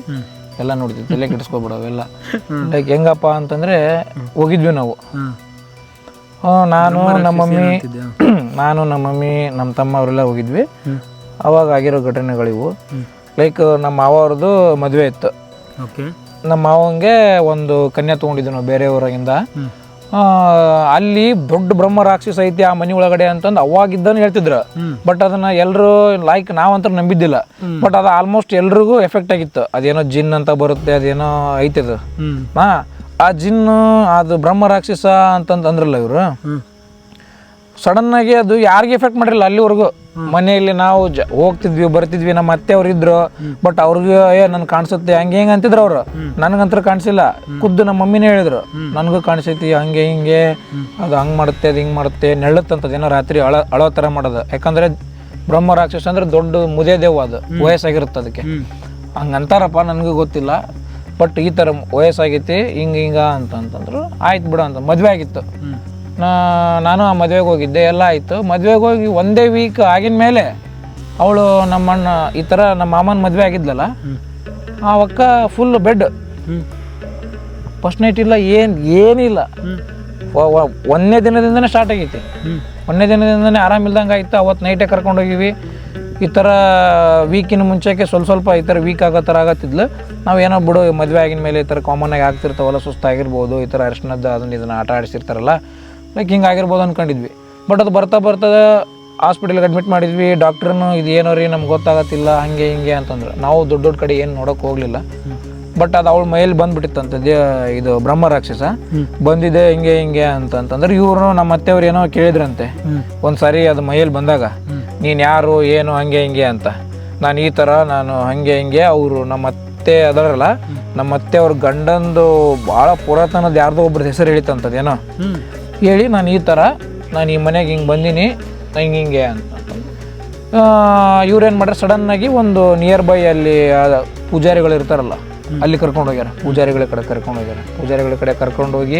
ಎಲ್ಲ ನೋಡಿದ್ವಿ ತಲೆ <laughs> ಕೆಡಿಸ್ಕೊಬಿಡ ಅವೆಲ್ಲ. ಲೈಕ್ ಹೆಂಗಪ್ಪ ಅಂತಂದ್ರೆ ಹೋಗಿದ್ವಿ ನಾವು. ನಾನು ನಮ್ಮ ಮಮ್ಮಿ <clears throat> ನಾನು ನಮ್ಮ ಮಮ್ಮಿ ನಮ್ಮ ತಮ್ಮ ಅವರೆಲ್ಲ ಹೋಗಿದ್ವಿ. ಅವಾಗ ಆಗಿರೋ ಘಟನೆಗಳಿವು. ಲೈಕ್ ನಮ್ಮ ಮಾವ ಅವ್ರದ್ದು ಮದುವೆ ಇತ್ತು. ನಮ್ಮ ಮಾವಂಗೆ ಒಂದು ಕನ್ಯಾ ತೊಗೊಂಡಿದ್ವಿ ನಾವು ಬೇರೆ ಊರಾಗಿಂದ ಅಲ್ಲಿ ದೊಡ್ಡ ಬ್ರಹ್ಮ ರಾಕ್ಷಸ ಐತಿ ಆ ಮನಿ ಒಳಗಡೆ ಅಂತಂದು ಅವಾಗಿದ್ದನ್ನು ಹೇಳ್ತಿದ್ರು. ಬಟ್ ಅದನ್ನ ಎಲ್ಲರೂ ಲೈಕ್ ನಾವಂತೂ ನಂಬಿದ್ದಿಲ್ಲ. ಬಟ್ ಅದು ಆಲ್ಮೋಸ್ಟ್ ಎಲ್ರಿಗೂ ಎಫೆಕ್ಟ್ ಆಗಿತ್ತು. ಅದೇನೋ ಜಿನ್ ಅಂತ ಬರುತ್ತೆ ಅದೇನೋ ಐತಿ ಅದು. ಹಾ ಆ ಜಿನ್ ಅದು ಬ್ರಹ್ಮ ರಾಕ್ಷಸ ಅಂತಂದ್ರಲ್ಲ ಅಂದ್ರಲ್ಲ ಇವರು. ಸಡನ್ ಆಗಿ ಅದು ಯಾರಿಗೆ ಎಫೆಕ್ಟ್ ಮಾಡಿರಲಿಲ್ಲ, ಅಲ್ಲಿವರೆಗೂ. ಮನೆಯಲ್ಲಿ ನಾವು ಜ, ಹೋಗ್ತಿದ್ವಿ, ಬರ್ತಿದ್ವಿ, ನಮ್ಮ ಅತ್ತೆ ಅವ್ರು ಇದ್ರು. ಬಟ್ ಅವ್ರಿಗೂ, ಏ ನನ್ ಕಾಣಿಸುತ್ತೆ, ಹಂಗೆ ಹಿಂಗೆ ಅಂತಿದ್ರು ಅವ್ರು. ನನಗಂತ್ರ ಕಾಣಿಸಿಲ್ಲ. ಖುದ್ದು ನಮ್ಮ ಮಮ್ಮಿನೇ ಹೇಳಿದ್ರು. ನನಗೂ ಕಾಣಿಸೈತಿ, ಹಂಗೆ ಹಿಂಗೆ. ಅದು ಹಂಗೆ ಮಾಡುತ್ತೆ, ಅದು ಹಿಂಗೆ ಮಾಡುತ್ತೆ ನೆಳ್ಳತ್ತಂತದ ಏನೋ ರಾತ್ರಿ ಅಳ, ಅಳೋ ಥರ ಮಾಡೋದು. ಯಾಕಂದ್ರೆ ಬ್ರಹ್ಮ, ರಾಕ್ಷಸ ಅಂದ್ರೆ ದೊಡ್ಡ ಮುದೇ ದೇವ ಅದು. ವಯಸ್ಸಾಗಿರುತ್ತೆ ಅದಕ್ಕೆ. ಹಂಗಂತಾರಪ್ಪ, ನನಗೂ ಗೊತ್ತಿಲ್ಲ. ಬಟ್ ಈ ಥರ ವಯಸ್ಸಾಗೈತಿ, ಹಿಂಗೆ ಹಿಂಗ ಅಂತಂತಂದ್ರು. ಆಯ್ತು ಬಿಡು ಅಂತ. ಮದುವೆ ಆಗಿತ್ತು. ನಾ ನಾನು ಆ ಮದುವೆಗೆ ಹೋಗಿದ್ದೆ ಎಲ್ಲ ಆಯಿತು. ಮದುವೆಗೆ ಹೋಗಿ ಒಂದೇ ವೀಕ್ ಆಗಿನ ಮೇಲೆ ಅವಳು ನಮ್ಮಣ್ಣ ಈ ಥರ ನಮ್ಮ ಮಾಮನ ಮದುವೆ ಆಗಿದ್ಲಲ್ಲ? ಆ ಅಕ್ಕ ಫುಲ್ ಬೆಡ್ ಫಸ್ಟ್ ನೈಟ್ ಇಲ್ಲ ಏನು ಏನಿಲ್ಲ. ಒಂದನೇ ದಿನದಿಂದನೇ ಸ್ಟಾರ್ಟ್ ಆಗೈತಿ ಒಂದನೇ ದಿನದಿಂದನೇ ಆರಾಮಿಲ್ದಂಗೆ ಆಯ್ತು. ಅವತ್ತು ನೈಟೇ ಕರ್ಕೊಂಡು ಹೋಗಿವಿ. ಈ ಥರ ವೀಕಿನ ಮುಂಚೆಗೆ ಸ್ವಲ್ಪ ಸ್ವಲ್ಪ ಈ ಥರ ವೀಕ್ ಆಗೋ ಥರ ಆಗತ್ತಿದ್ಲು. ನಾವು ಏನೋ ಬಿಡು ಮದುವೆ ಆಗಿನ ಮೇಲೆ ಈ ಥರ ಕಾಮನ್ ಆಗಿ ಆಗ್ತಿರ್ತಾವಲ್ಲ ಸುಸ್ತಾಗಿರ್ಬೋದು ಈ ಥರ ಅರ್ಶನದ್ದು ಅದನ್ನ ಇದನ್ನ ಆಟ ಆಡಿಸಿರ್ತಾರಲ್ಲ. ಲೈಕ್ ಹಿಂಗೆ ಆಗಿರ್ಬೋದು ಅಂದ್ಕೊಂಡಿದ್ವಿ ಬಟ್ ಅದು ಬರ್ತಾ ಬರ್ತಾ ಹಾಸ್ಪಿಟಲ್ಗೆ ಅಡ್ಮಿಟ್ ಮಾಡಿದ್ವಿ ಡಾಕ್ಟ್ರನು ಇದು ಏನೋ ರೀ ನಮ್ಗೆ ಗೊತ್ತಾಗತ್ತಿಲ್ಲ ಹಂಗೆ ಹಿಂಗೆ ಅಂತಂದ್ರೆ. ನಾವು ದೊಡ್ಡ ದೊಡ್ಡ ಕಡೆ ಏನು ನೋಡೋಕೆ ಹೋಗಲಿಲ್ಲ. ಬಟ್ ಅದು ಅವಳ ಮೈಯಲ್ಲಿ ಬಂದ್ಬಿಟ್ಟಿತ್ತಂತೆ ದೇ ಇದು ಬ್ರಹ್ಮ ರಾಕ್ಷಸ. ಬಂದಿದೆ ಹಿಂಗೆ ಹಿಂಗೆ ಅಂತಂತಂದ್ರೆ ಇವರು ನಮ್ಮ ಅತ್ತೆಯವ್ರು ಏನೋ ಕೇಳಿದ್ರಂತೆ. ಒಂದು ಸಾರಿ ಅದು ಮೈಯಲ್ಲಿ ಬಂದಾಗ ನೀನು ಯಾರು ಏನು ಹಂಗೆ ಹಿಂಗೆ ಅಂತ. ನಾನು ಈ ಥರ ನಾನು ಹಂಗೆ ಹಿಂಗೆ ಅವರು ನಮ್ಮ ಅತ್ತೆ ಅದರಲ್ಲ ನಮ್ಮ ಅತ್ತೆ ಅವ್ರ ಗಂಡಂದು ಭಾಳ ಪುರಾತನದ ಯಾರ್ದೋ ಒಬ್ರದ್ದು ಹೆಸರು ಹ್ಮ್. ಹೇಳಿ ನಾನು ಈ ಥರ ನಾನು ಈ ಮನೆಗೆ ಹಿಂಗೆ ಬಂದೀನಿ ಹಿಂಗೆ ಹಿಂಗೆ ಅಂತ. ಇವ್ರೇನು ಮಾಡ್ರೆ ಸಡನ್ನಾಗಿ ಒಂದು ನಿಯರ್ ಬೈ ಅಲ್ಲಿ ಪೂಜಾರಿಗಳು ಇರ್ತಾರಲ್ಲ ಅಲ್ಲಿ ಕರ್ಕೊಂಡು ಹೋಗ್ಯಾರ. ಪೂಜಾರಿಗಳ ಕಡೆ ಕರ್ಕೊಂಡು ಹೋಗ್ಯಾರ. ಪೂಜಾರಿಗಳ ಕಡೆ ಕರ್ಕೊಂಡು ಹೋಗಿ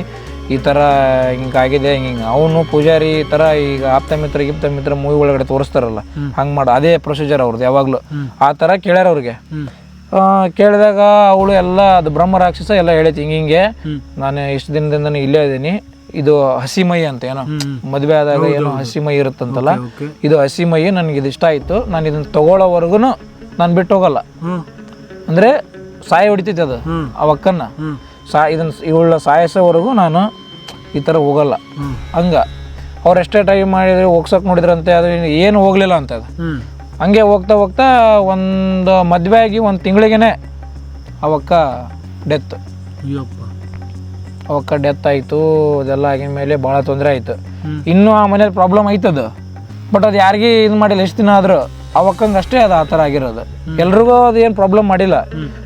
ಈ ಥರ ಹಿಂಗಾಗಿದೆ ಹಿಂಗೆ ಹಿಂಗೆ. ಅವನು ಪೂಜಾರಿ ಈ ಥರ ಈಗ ಆಪ್ತ ಮಿತ್ರ ಗಿಪ್ತ ಮಿತ್ರ ಮೂವಿ ಒಳಗಡೆ ತೋರಿಸ್ತಾರಲ್ಲ ಹಂಗೆ ಮಾಡು. ಅದೇ ಪ್ರೊಸೀಜರ್ ಅವ್ರದ್ದು ಯಾವಾಗಲೂ. ಆ ಥರ ಕೇಳ್ಯಾರ ಅವ್ರಿಗೆ. ಕೇಳಿದಾಗ ಅವಳು ಎಲ್ಲ ಅದು ಬ್ರಹ್ಮ ರಾಕ್ಷಸ ಎಲ್ಲ ಹೇಳೈತಿ ಹಿಂಗೆ ಹಿಂಗೆ. ನಾನು ಇಷ್ಟು ದಿನದಿಂದ ಇಲ್ಲೇ ಇದ್ದೀನಿ. ಇದು ಹಸಿಮೈ ಅಂತ ಏನೋ ಮದುವೆ ಆದಾಗ ಏನೋ ಹಸಿಮೈ ಇರುತ್ತಂತಲ್ಲ? ಇದು ಹಸಿಮೈ ನನಗೆ ಇದು ಇಷ್ಟ ಆಯಿತು. ನಾನು ಇದನ್ನ ತಗೊಳ್ಳೋವರೆಗೂ ನಾನು ಬಿಟ್ಟು ಹೋಗಲ್ಲ. ಅಂದರೆ ಸಾಯ ಹೊಡಿತೈತೆ ಅದು. ಆ ಒಕ್ಕನ್ನ ಸಾ ಇದನ್ನ ಇವಳ ಸಾಯಿಸೋವರೆಗೂ ನಾನು ಈ ಥರ ಹೋಗಲ್ಲ. ಹಂಗ. ಅವ್ರು ಎಷ್ಟೇ ಟೈಮ್ ಮಾಡಿದ್ರೆ ಹೋಗ್ಸೋಕೆ ನೋಡಿದ್ರಂತೆ ಅದು ಏನು ಹೋಗಲಿಲ್ಲ ಅಂತ ಅದು. ಹಂಗೆ ಹೋಗ್ತಾ ಹೋಗ್ತಾ ಒಂದು ಮದುವೆ ಆಗಿ ಒಂದು ತಿಂಗಳಿಗೇನೆ ಅವಕ್ಕ ಡೆತ್ ಅಯ್ಯಪ್ಪ. ಅವಕ್ಕ ಡೆತ್ ಆಯಿತು ಅದೆಲ್ಲ ಆಗಿನ ಮೇಲೆ ಭಾಳ ತೊಂದರೆ ಆಯಿತು. ಇನ್ನೂ ಆ ಮನೇಲಿ ಪ್ರಾಬ್ಲಮ್ ಐತದು ಬಟ್ ಅದು ಯಾರಿಗೆ ಇದು ಮಾಡಿಲ್ಲ ಎಷ್ಟು ದಿನ ಆದರೂ ಅವಕ್ಕಂಗೆ ಅಷ್ಟೇ ಅದು ಆ ಥರ ಆಗಿರೋದು. ಎಲ್ರಿಗೂ ಅದು ಏನು ಪ್ರಾಬ್ಲಮ್ ಮಾಡಿಲ್ಲ.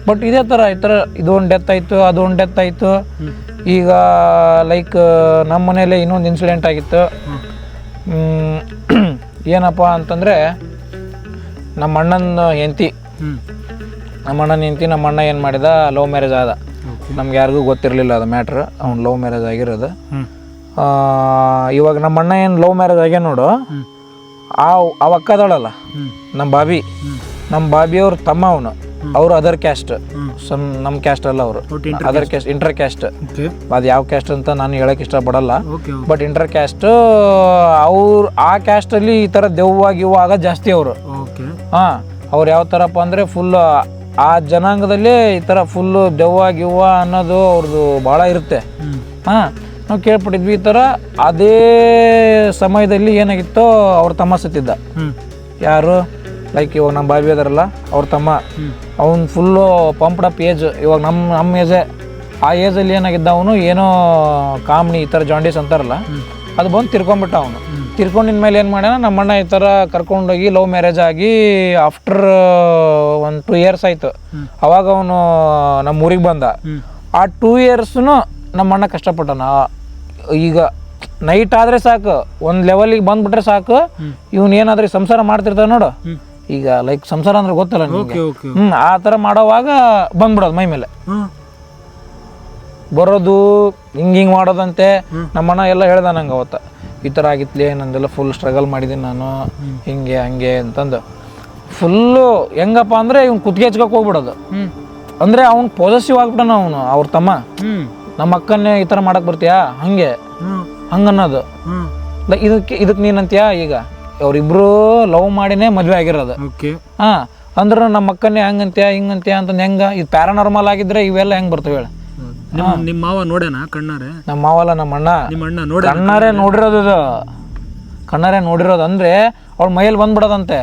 ಬಟ್ ಇದೇ ಥರ ಈ ಥರ ಇದೊಂದು ಡೆತ್ ಆಯಿತು ಅದೊಂದು ಡೆತ್ ಆಯಿತು. ಈಗ ಲೈಕ್ ನಮ್ಮ ಮನೇಲಿ ಇನ್ನೊಂದು ಇನ್ಸಿಡೆಂಟ್ ಆಗಿತ್ತು. ಏನಪ್ಪ ಅಂತಂದರೆ ನಮ್ಮ ಅಣ್ಣನ ಹೆಂಡತಿ. ನಮ್ಮ ಅಣ್ಣನ ಹೆಂಡತಿ ನಮ್ಮ ಅಣ್ಣ ಏನು ಮಾಡಿದ ಲವ್ ಮ್ಯಾರೇಜ್ ಆದ. ನಮ್ಗೆ ಯಾರಿಗೂ ಗೊತ್ತಿರಲಿಲ್ಲ ಅದು ಮ್ಯಾಟ್ರ್. ಅವ್ನು ಲವ್ ಮ್ಯಾರೇಜ್ ಆಗಿರೋದು. ಇವಾಗ ನಮ್ಮ ಅಣ್ಣ ಏನು ಲವ್ ಮ್ಯಾರೇಜ್ ಆಗ್ಯ ನೋಡು. ಆ ಅವ ಅಕ್ಕ ಅದಾಳಲ್ಲ ನಮ್ಮ ಬಾಬಿ. ನಮ್ಮ ಬಾಬಿಯವ್ರ ತಮ್ಮ ಅವನು. ಅವರು ಅದರ್ ಕ್ಯಾಸ್ಟ್ ಸಮ್ ನಮ್ಮ ಕ್ಯಾಸ್ಟ್ ಅಲ್ಲ ಅವರು. ಅದರ್ ಕ್ಯಾಸ್ಟ್ ಇಂಟರ್ ಕ್ಯಾಸ್ಟ್ ಅದು ಯಾವ ಕ್ಯಾಸ್ಟ್ ಅಂತ ನಾನು ಹೇಳಕ್ ಇಷ್ಟಪಡಲ್ಲ. ಬಟ್ ಇಂಟರ್ ಕ್ಯಾಸ್ಟ್ ಅವ್ರು ಆ ಕ್ಯಾಸ್ಟಲ್ಲಿ ಈ ಥರ ದೆವ್ವಾಗಿ ಗಿವ್ವ ಆಗ ಜಾಸ್ತಿ ಅವರು. ಹಾಂ ಅವ್ರು ಯಾವ ಥರಪ್ಪ ಅಂದರೆ ಫುಲ್ ಆ ಜನಾಂಗದಲ್ಲಿ ಈ ಥರ ಫುಲ್ಲು ದೆವ್ವ ಗಿವ್ವ ಅನ್ನೋದು ಅವ್ರದ್ದು ಭಾಳ ಇರುತ್ತೆ. ಹಾಂ ನಾವು ಕೇಳ್ಪಟ್ಟಿದ್ವಿ ಈ ಥರ. ಅದೇ ಸಮಯದಲ್ಲಿ ಏನಾಗಿತ್ತೋ ಅವ್ರ ತಮ್ಮ ಸತ್ತಿದ್ದ. ಯಾರು? ಲೈಕ್ ಇವಾಗ ನಮ್ಮ ಬಾವಿ ಅದಾರಲ್ಲ ಅವ್ರ ತಮ್ಮ. ಅವ್ನು ಫುಲ್ಲು ಪಂಪ್ಡ್ ಅಪ್ ಏಜ್ ಇವಾಗ ನಮ್ಮ ನಮ್ಮ ಏಜೇ ಆ ಏಜಲ್ಲಿ ಏನಾಗಿದ್ದ ಅವನು ಏನೋ ಕಾಮಿನಿ ಈ ಥರ ಜಾಂಡೀಸ್ ಅಂತಾರಲ್ಲ ಅದು ಬಂದು ತಿರ್ಕೊಂಬಿಟ್ಟ ಅವನು. ತಿರ್ಕೊಂಡಿದ ಮೇಲೆ ಏನು ಮಾಡ್ಯಾನ? ನಮ್ಮಣ್ಣ ಈ ಥರ ಕರ್ಕೊಂಡೋಗಿ ಲವ್ ಮ್ಯಾರೇಜ್ ಆಗಿ ಆಫ್ಟರ್ ಒಂದು ಟೂ ಇಯರ್ಸ್ ಆಯಿತು. ಅವಾಗ ಅವನು ನಮ್ಮ ಊರಿಗೆ ಬಂದ. ಆ ಟೂ ಇಯರ್ಸ್ನು ನಮ್ಮಣ್ಣ ಕಷ್ಟಪಟ್ಟನ. ಈಗ ನೈಟ್ ಆದರೆ ಸಾಕು ಒಂದು ಲೆವೆಲಿಗೆ ಬಂದ್ಬಿಟ್ರೆ ಸಾಕು ಇವನು ಏನಾದ್ರೂ ಸಂಸಾರ ಮಾಡ್ತಿರ್ತಾನೆ ನೋಡು. ಈಗ ಲೈಕ್ ಸಂಸಾರ ಅಂದ್ರೆ ಗೊತ್ತಲ್ಲ ನಿಮಗೆ. ಓಕೆ ಆ ಥರ ಮಾಡೋವಾಗ ಬಂದ್ಬಿಡೋದು ಮೈ ಮೇಲೆ. ಬರೋದು ಹಿಂಗೆ ಹಿಂಗೆ ಮಾಡೋದಂತೆ. ನಮ್ಮಣ್ಣ ಎಲ್ಲ ಹೇಳ್ದ ನಂಗೆ ಅವತ್ತ. ಈ ಥರ ಆಗಿತ್ತಲೇ ನಂದೆಲ್ಲ ಫುಲ್ ಸ್ಟ್ರಗಲ್ ಮಾಡಿದ್ದೀನಿ ನಾನು ಹಿಂಗೆ ಹಂಗೆ ಅಂತಂದು. ಫುಲ್ಲು ಹೆಂಗಪ್ಪ ಅಂದರೆ ಇವ್ನು ಕುತ್ತಿಗೆ ಹಚ್ಕೋಕೆ ಹೋಗ್ಬಿಡೋದು. ಅಂದರೆ ಅವ್ನು ಪಾಸಿಟಿವ್ ಆಗ್ಬಿಟ್ಟನ ಅವನು ಅವ್ರ ತಮ್ಮ. ನಮ್ಮ ಅಕ್ಕನ್ನೇ ಈ ಥರ ಮಾಡಕ್ಕೆ ಬರ್ತೀಯಾ? ಹಂಗೆ. ಹಂಗನ್ನೋದು ಇದಕ್ಕೆ ಇದಕ್ಕೆ ನೀನಂತೀಯಾ ಈಗ? ಅವರಿಬ್ರು ಲವ್ ಮಾಡಿನೇ ಮದುವೆ ಆಗಿರೋದು. ಹಾಂ ಅಂದ್ರೆ ನಮ್ಮ ಅಕ್ಕನೇ ಹಂಗಂತ್ಯಾ ಹಿಂಗಂತ್ಯಾ ಅಂತಂದು ಹೆಂಗೆ ಇದು ಪ್ಯಾರಾನಾರ್ಮಲ್ ಆಗಿದ್ರೆ ಇವೆಲ್ಲ ಹೆಂಗೆ ಬರ್ತವೆ ಹೇಳು. ನಿಮ್ಮ ನಿಮ್ಮ ಮಾವ ನೋಡ್ಯಾನ ಕಣ್ಣಾರೆ? ನಮ್ಮ ಮಾವಲ್ಲ ನಮ್ಮ ಅಣ್ಣ. ನಿಮ್ಮ ಅಣ್ಣ ನೋಡ ಕಣ್ಣಾರೆ ನೋಡಿರೋದು ಇದು. ಕಣ್ಣಾರೆ ನೋಡಿರೋದು ಅಂದ್ರೆ ಅವ್ಳ ಮೈಯಲ್ಲಿ ಬಂದ್ಬಿಡೋದಂತೆ.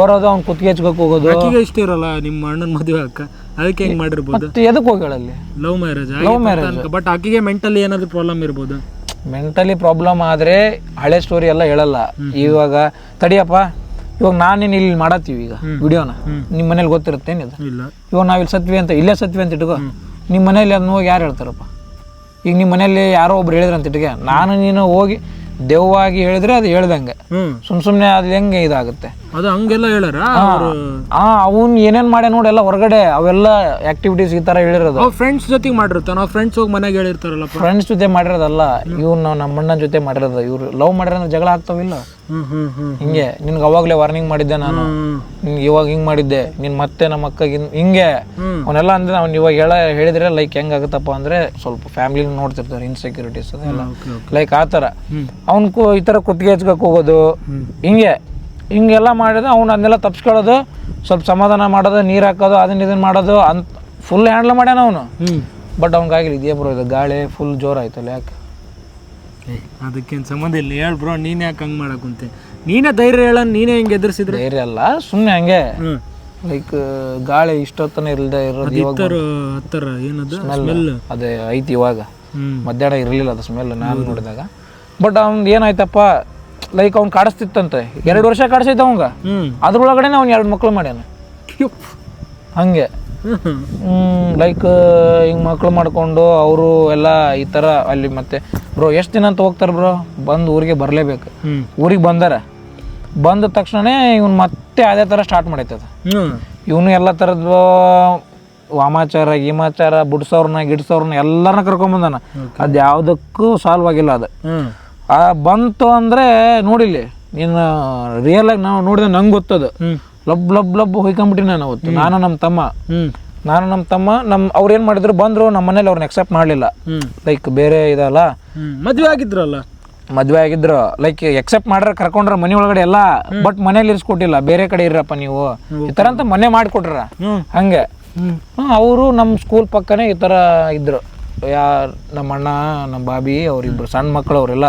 ಬರೋದು ಅವ್ನು ಕುತ್ತಿಗೆ ಹಚ್ಕೋಕ್ ಹೋಗೋದು. ಆಕಿಗೆ ಇಷ್ಟ ಇರಲ್ಲ ನಿಮ್ಮ ಅಣ್ಣನ ಮದುವೆ ಅಕ್ಕ. ಅದಕ್ಕೆ ಹೆಂಗ್ ಮಾಡಿರ್ಬೋದು? ಮತ್ತೆ ಎದಕ್ಕೆ ಹೋಗ್ಯಾಳಲ್ಲಿ ಲವ್ ಮ್ಯಾರೇಜ್ ಬಟ್ ಆಕಿಗೆ ಮೆಂಟಲಿ ಏನಾದ್ರು ಪ್ರಾಬ್ಲಮ್ ಇರ್ಬೋದು? ಮೆಂಟಲಿ ಪ್ರಾಬ್ಲಮ್ ಆದ್ರೆ ಹಳೆ ಸ್ಟೋರಿ ಎಲ್ಲ ಹೇಳಲ್ಲ. ಇವಾಗ ತಡಿಯಪ್ಪ ಇವಾಗ ನಾನು ನೀನು ಇಲ್ಲಿ ಮಾಡತ್ತೀವಿ ಈಗ ವಿಡಿಯೋನ. ನಿಮ್ಮ ಮನೇಲಿ ಗೊತ್ತಿರುತ್ತೇನಿದು ಇಲ್ಲ. ಇವಾಗ ನಾವು ಇಲ್ಲಿ ಸತ್ವಿ ಅಂತ ಇಲ್ಲೇ ಸತ್ವಿ ಅಂತ ಇಟ್ಕೋ. ನಿಮ್ಮ ಮನೇಲಿ ಅದನ್ನ ಹೋಗಿ ಯಾರು ಹೇಳ್ತಾರಪ್ಪ? ಈಗ ನಿಮ್ಮ ಮನೇಲಿ ಯಾರೋ ಒಬ್ರು ಹೇಳಿದ್ರಂತ ಇಟ್ಕೆ ನಾನು ನೀನು ಹೋಗಿ ದೆವ್ವಾಗಿ ಹೇಳಿದ್ರೆ ಅದು ಹೇಳ್ದಂಗೆ. ಹ್ಮ್. ಸುಮ್ ಸುಮ್ಮನೆ ಅದು ಹೆಂಗೆ ಇದಾಗುತ್ತೆ? ಅದು ಹಂಗೆಲ್ಲ ಹೇಳಾರ ಆ ಅವನ್ ಏನೇನ್ ಮಾಡ್ಯ ನೋಡಿ ಎಲ್ಲ ಹೊರಗಡೆ ಅವೆಲ್ಲ ಆಕ್ಟಿವಿಟೀಸ್ ಈ ತರ ಹೇಳಿರೋದು. ಫ್ರೆಂಡ್ಸ್ ಜೊತೆಗೆ ಮಾಡಿರ್ತಾನ ಫ್ರೆಂಡ್ಸ್ ಹೋಗಿ ಮನೆಗೆ ಹೇಳಿರ್ತಾರಲ್ಲ ಫ್ರೆಂಡ್ಸ್ ಜೊತೆ ಮಾಡಿರೋದಲ್ಲ ಇವ್ನು ನಮ್ಮ ಅಣ್ಣನ ಜೊತೆ ಮಾಡಿರೋದು. ಇವ್ರು ಲವ್ ಮಾಡಿರೋ ಜಗಳ ಆಗ್ತಾವಿಲ್ಲ ಹಿಂಗೆ ನಿನ್ಗೆ ಅವಾಗಲೇ ವಾರ್ನಿಂಗ್ ಮಾಡಿದ್ದೆ ನಾನು. ನಿನ್ಗೆ ಇವಾಗ ಹಿಂಗೆ ಮಾಡಿದ್ದೆ. ನಿನ್ ಮತ್ತೆ ನಮ್ಮ ಅಕ್ಕಗಿನ್ ಹಿಂಗೆ. ಅವನ್ನೆಲ್ಲ ಅಂದ್ರೆ ಅವ್ನು ಇವಾಗ ಹೇಳ ಹೇಳಿದ್ರೆ ಲೈಕ್ ಹೆಂಗಾಗುತ್ತಪ್ಪ ಅಂದ್ರೆ ಸ್ವಲ್ಪ ಫ್ಯಾಮಿಲಿ ನೋಡ್ತಿರ್ತಾರೆ ಇನ್ಸೆಕ್ಯೂರಿಟೀಸ್ ಅದೆಲ್ಲ. ಲೈಕ್ ಆ ಥರ. ಹ್ಮ್. ಅವ್ನು ಕು ಈ ಥರ ಕುತ್ತಿಗೆ ಹಚ್ಕಕ್ಕೆ ಹೋಗೋದು. ಹಿಂಗೆ. ಹಿಂಗೆಲ್ಲ ಮಾಡಿದ್ರೆ ಅವ್ನು ಅದನ್ನೆಲ್ಲ ತಪ್ಸ್ಕೊಳ್ಳೋದು ಸ್ವಲ್ಪ ಸಮಾಧಾನ ಮಾಡೋದು ನೀರು ಹಾಕೋದು ಅದನ್ನ ಇದನ್ನ ಮಾಡೋದು ಅಂತ ಫುಲ್ ಹ್ಯಾಂಡ್ಲ್ ಮಾಡ್ಯಾನ ಅವನು. ಬಟ್ ಅವ್ನಿಗಾಗಿಲ್ಲ ಇದೇ ಬರೋದು ಇದು ಗಾಳಿ ಫುಲ್ ಜೋರಾಯ್ತಲ್ಲ ಯಾಕೆ? ಅದಕ್ಕೇನ್ ಸಂಬಂಧ ಇಲ್ಲ. ಹೇಳ್ ಬ್ರೋ ನೀನ್ ಯಾಕೆ ಹಂಗ್ ಮಾಡಕ್ ಕುಂತೆ? ನೀನೇ ಧೈರ್ಯ ಹೇಳ ನೀನೇ ಹಿಂಗೆ ಎದುರಿಸಿದ್ರೆ? ಧೈರ್ಯ ಅಲ್ಲ ಸುಮ್ಮನೆ ಹಂಗೆ. ಲೈಕ್ ಗಾಳಿ ಇಷ್ಟೊತ್ತನ ಇಲ್ಲದೆ ಇರೋದು ಇವಾಗ ಹತ್ತರ ಹತ್ತರ ಏನದು? ಸ್ಮೆಲ್ ಅದೇ ಐತಿ ಇವಾಗ. ಮಧ್ಯಾಹ್ನ ಇರಲಿಲ್ಲ ಅದು ಸ್ಮೆಲ್ ನಾನು ನೋಡಿದಾಗ. ಬಟ್ ಅವ್ನು ಏನಾಯ್ತಪ್ಪ ಲೈಕ್ ಅವ್ನು ಕಾಡಿಸ್ತಿತ್ತಂತೆ. ಎರಡು ವರ್ಷ ಕಾಡಿಸೈತೆ ಅವಂಗ. ಅದ್ರೊಳಗಡೆ ಅವ್ನು ಎರಡು ಮಕ್ಳು ಮಾಡ್ಯಾನ. ಹಂಗೆ. ಲೈಕ್ ಹಿಂಗೆ ಮಕ್ಳು ಮಾಡ್ಕೊಂಡು ಅವರು ಎಲ್ಲ ಈ ಥರ ಅಲ್ಲಿ ಮತ್ತೆ ಬ್ರೋ ಎಷ್ಟು ದಿನ ಅಂತ ಹೋಗ್ತಾರೆ ಬ್ರೋ ಬಂದು ಊರಿಗೆ ಬರಲೇಬೇಕು. ಊರಿಗೆ ಬಂದಾರ. ಬಂದ ತಕ್ಷಣ ಇವ್ನು ಮತ್ತೆ ಅದೇ ಥರ ಸ್ಟಾರ್ಟ್ ಮಾಡೈತದ. ಇವನು ಎಲ್ಲ ಥರದ್ದು ವಾಮಾಚಾರ ಗೀಮಾಚಾರ ಬುಡ್ಸೋರ್ನ ಗಿಡ್ಸೋರ್ನ ಎಲ್ಲರನ್ನ ಕರ್ಕೊಂಬಂದಾನ ಅದು ಯಾವುದಕ್ಕೂ ಸಾಲ್ವ್ ಆಗಿಲ್ಲ ಅದು. ಆ ಬಂತು ಅಂದರೆ ನೋಡಿಲ್ಲಿ ನೀನು ರಿಯಲ್ ಆಗಿ ನಾವು ನೋಡಿದ್ರೆ ನಂಗೆ ಗೊತ್ತದು. ಲಬ್ ಲಬ್ ಲಬ್ ಹೊಯ್ಕೊಂಬಿಟ್ಟಿನಿ ನಾನು ಅವತ್ತು. ನಾನು ನಮ್ಮ ತಮ್ಮ. ನಾನು ನಮ್ಮ ತಮ್ಮ ನಮ್ಮ ಅವ್ರು ಏನು ಮಾಡಿದ್ರು ಬಂದರು ನಮ್ಮ ಮನೇಲಿ ಅವ್ರನ್ನ ಎಕ್ಸೆಪ್ಟ್ ಮಾಡಲಿಲ್ಲ. ಲೈಕ್ ಬೇರೆ ಇದಲ್ಲ. ಮದುವೆ ಆಗಿದ್ರಲ್ಲ? ಮದುವೆ ಆಗಿದ್ರು. ಲೈಕ್ ಎಕ್ಸೆಪ್ಟ್ ಮಾಡ್ರೆ ಕರ್ಕೊಂಡ್ರ ಮನೆ ಒಳಗಡೆ ಎಲ್ಲ ಬಟ್ ಮನೇಲಿ ಇರಿಸ್ಕೊಟ್ಟಿಲ್ಲ. ಬೇರೆ ಕಡೆ ಇರಪ್ಪ ನೀವು. ಈ ಥರ ಅಂತ ಮನೆ ಮಾಡಿಕೊಟ್ರ. ಹಂಗೆ. ಹ್ಮ್. ಅವರು ನಮ್ಮ ಸ್ಕೂಲ್ ಪಕ್ಕನೇ ಈ ಥರ ಇದ್ರು. ಯಾರು ನಮ್ಮ ಅಣ್ಣ ನಮ್ಮ ಬಾಬಿ ಅವರಿಬ್ರು ಸಣ್ಣ ಮಕ್ಕಳು ಅವರೆಲ್ಲ.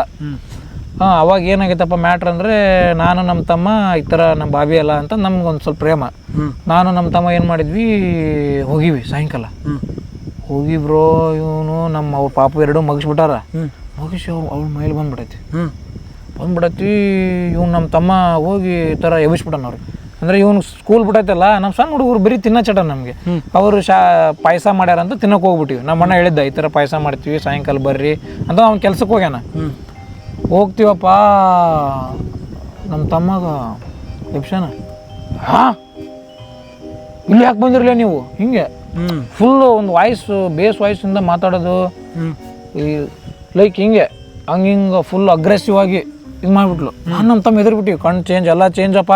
ಹಾಂ ಅವಾಗ ಏನಾಗೈತಪ್ಪ ಮ್ಯಾಟ್ರ್ ಅಂದರೆ ನಾನು ನಮ್ಮ ತಮ್ಮ ಈ ಥರ ನಮ್ಮ ಬಾಬಿ ಅಲ್ಲ ಅಂತ ನಮ್ಗೊಂದು ಸ್ವಲ್ಪ ಪ್ರೇಮ. ನಾನು ನಮ್ಮ ತಮ್ಮ ಏನು ಮಾಡಿದ್ವಿ ಹೋಗಿವಿ ಸಾಯಂಕಾಲ. ಹೋಗಿ ಬ್ರೋ ಇವನು ನಮ್ಮ ಅವ್ರ ಪಾಪ ಎರಡು ಮಗಿಸ್ಬಿಟ್ಟಾರ. ಮುಗಿಸಿ ಅವ್ರು ಅವ್ರ ಮೈಲಿ ಬಂದ್ಬಿಡೈತಿ ಬಂದ್ಬಿಡತ್ತಿ ಇವ್ನು ನಮ್ಮ ತಮ್ಮ ಹೋಗಿ ಈ ಥರ ಎಬ್ಬಿಸ್ಬಿಟ್ಟಾನ ಅವ್ರು. ಅಂದರೆ ಇವನು ಸ್ಕೂಲ್ ಬಿಟ್ಟೈತಲ್ಲ ನಮ್ಮ ಸಣ್ಣ ಹುಡುಗರು ಬರೀ ತಿನ್ನ ಚಟ ನಮಗೆ. ಅವರು ಶಾ ಪಾಯಸ ಮಾಡ್ಯಾರ ಅಂತ ತಿನ್ನಕ್ಕೆ ಹೋಗ್ಬಿಟ್ಟಿವಿ. ನಮ್ಮ ಅಣ್ಣ ಹೇಳಿದ್ದ ಈ ಥರ ಪಾಯಸ ಮಾಡ್ತೀವಿ ಸಾಯಂಕಾಲ ಬರ್ರಿ ಅಂತ ಅವ್ನು ಕೆಲ್ಸಕ್ಕೆ ಹೋಗ್ಯಾನ. ಹೋಗ್ತೀವಪ್ಪ. ನಮ್ಮ ತಮ್ಮಗ ಎಪ್ಷನ ಹಾ? ಇಲ್ಲಿ ಯಾಕೆ ಬಂದಿರಲಿಲ್ಲ ನೀವು? ಹಿಂಗೆ. ಹ್ಞೂ ಫುಲ್ಲು ಒಂದು ವಾಯ್ಸ್ ಬೇಸ್ ವಾಯ್ಸಿಂದ ಮಾತಾಡೋದು. ಈ ಲೈಕ್ ಹಿಂಗೆ. ಹಂಗೆ ಹಿಂಗೆ ಫುಲ್ ಅಗ್ರೆಸಿವ್ ಆಗಿ ಇದು ಮಾಡಿಬಿಟ್ಲು. ನಾನು ನಮ್ಮ ತಮ್ಮ ಎದುರ್ಬಿಟ್ಟಿವಿ ಕಣ್ಣು ಚೇಂಜ್ ಎಲ್ಲ ಚೇಂಜ್ ಅಪ್ಪ.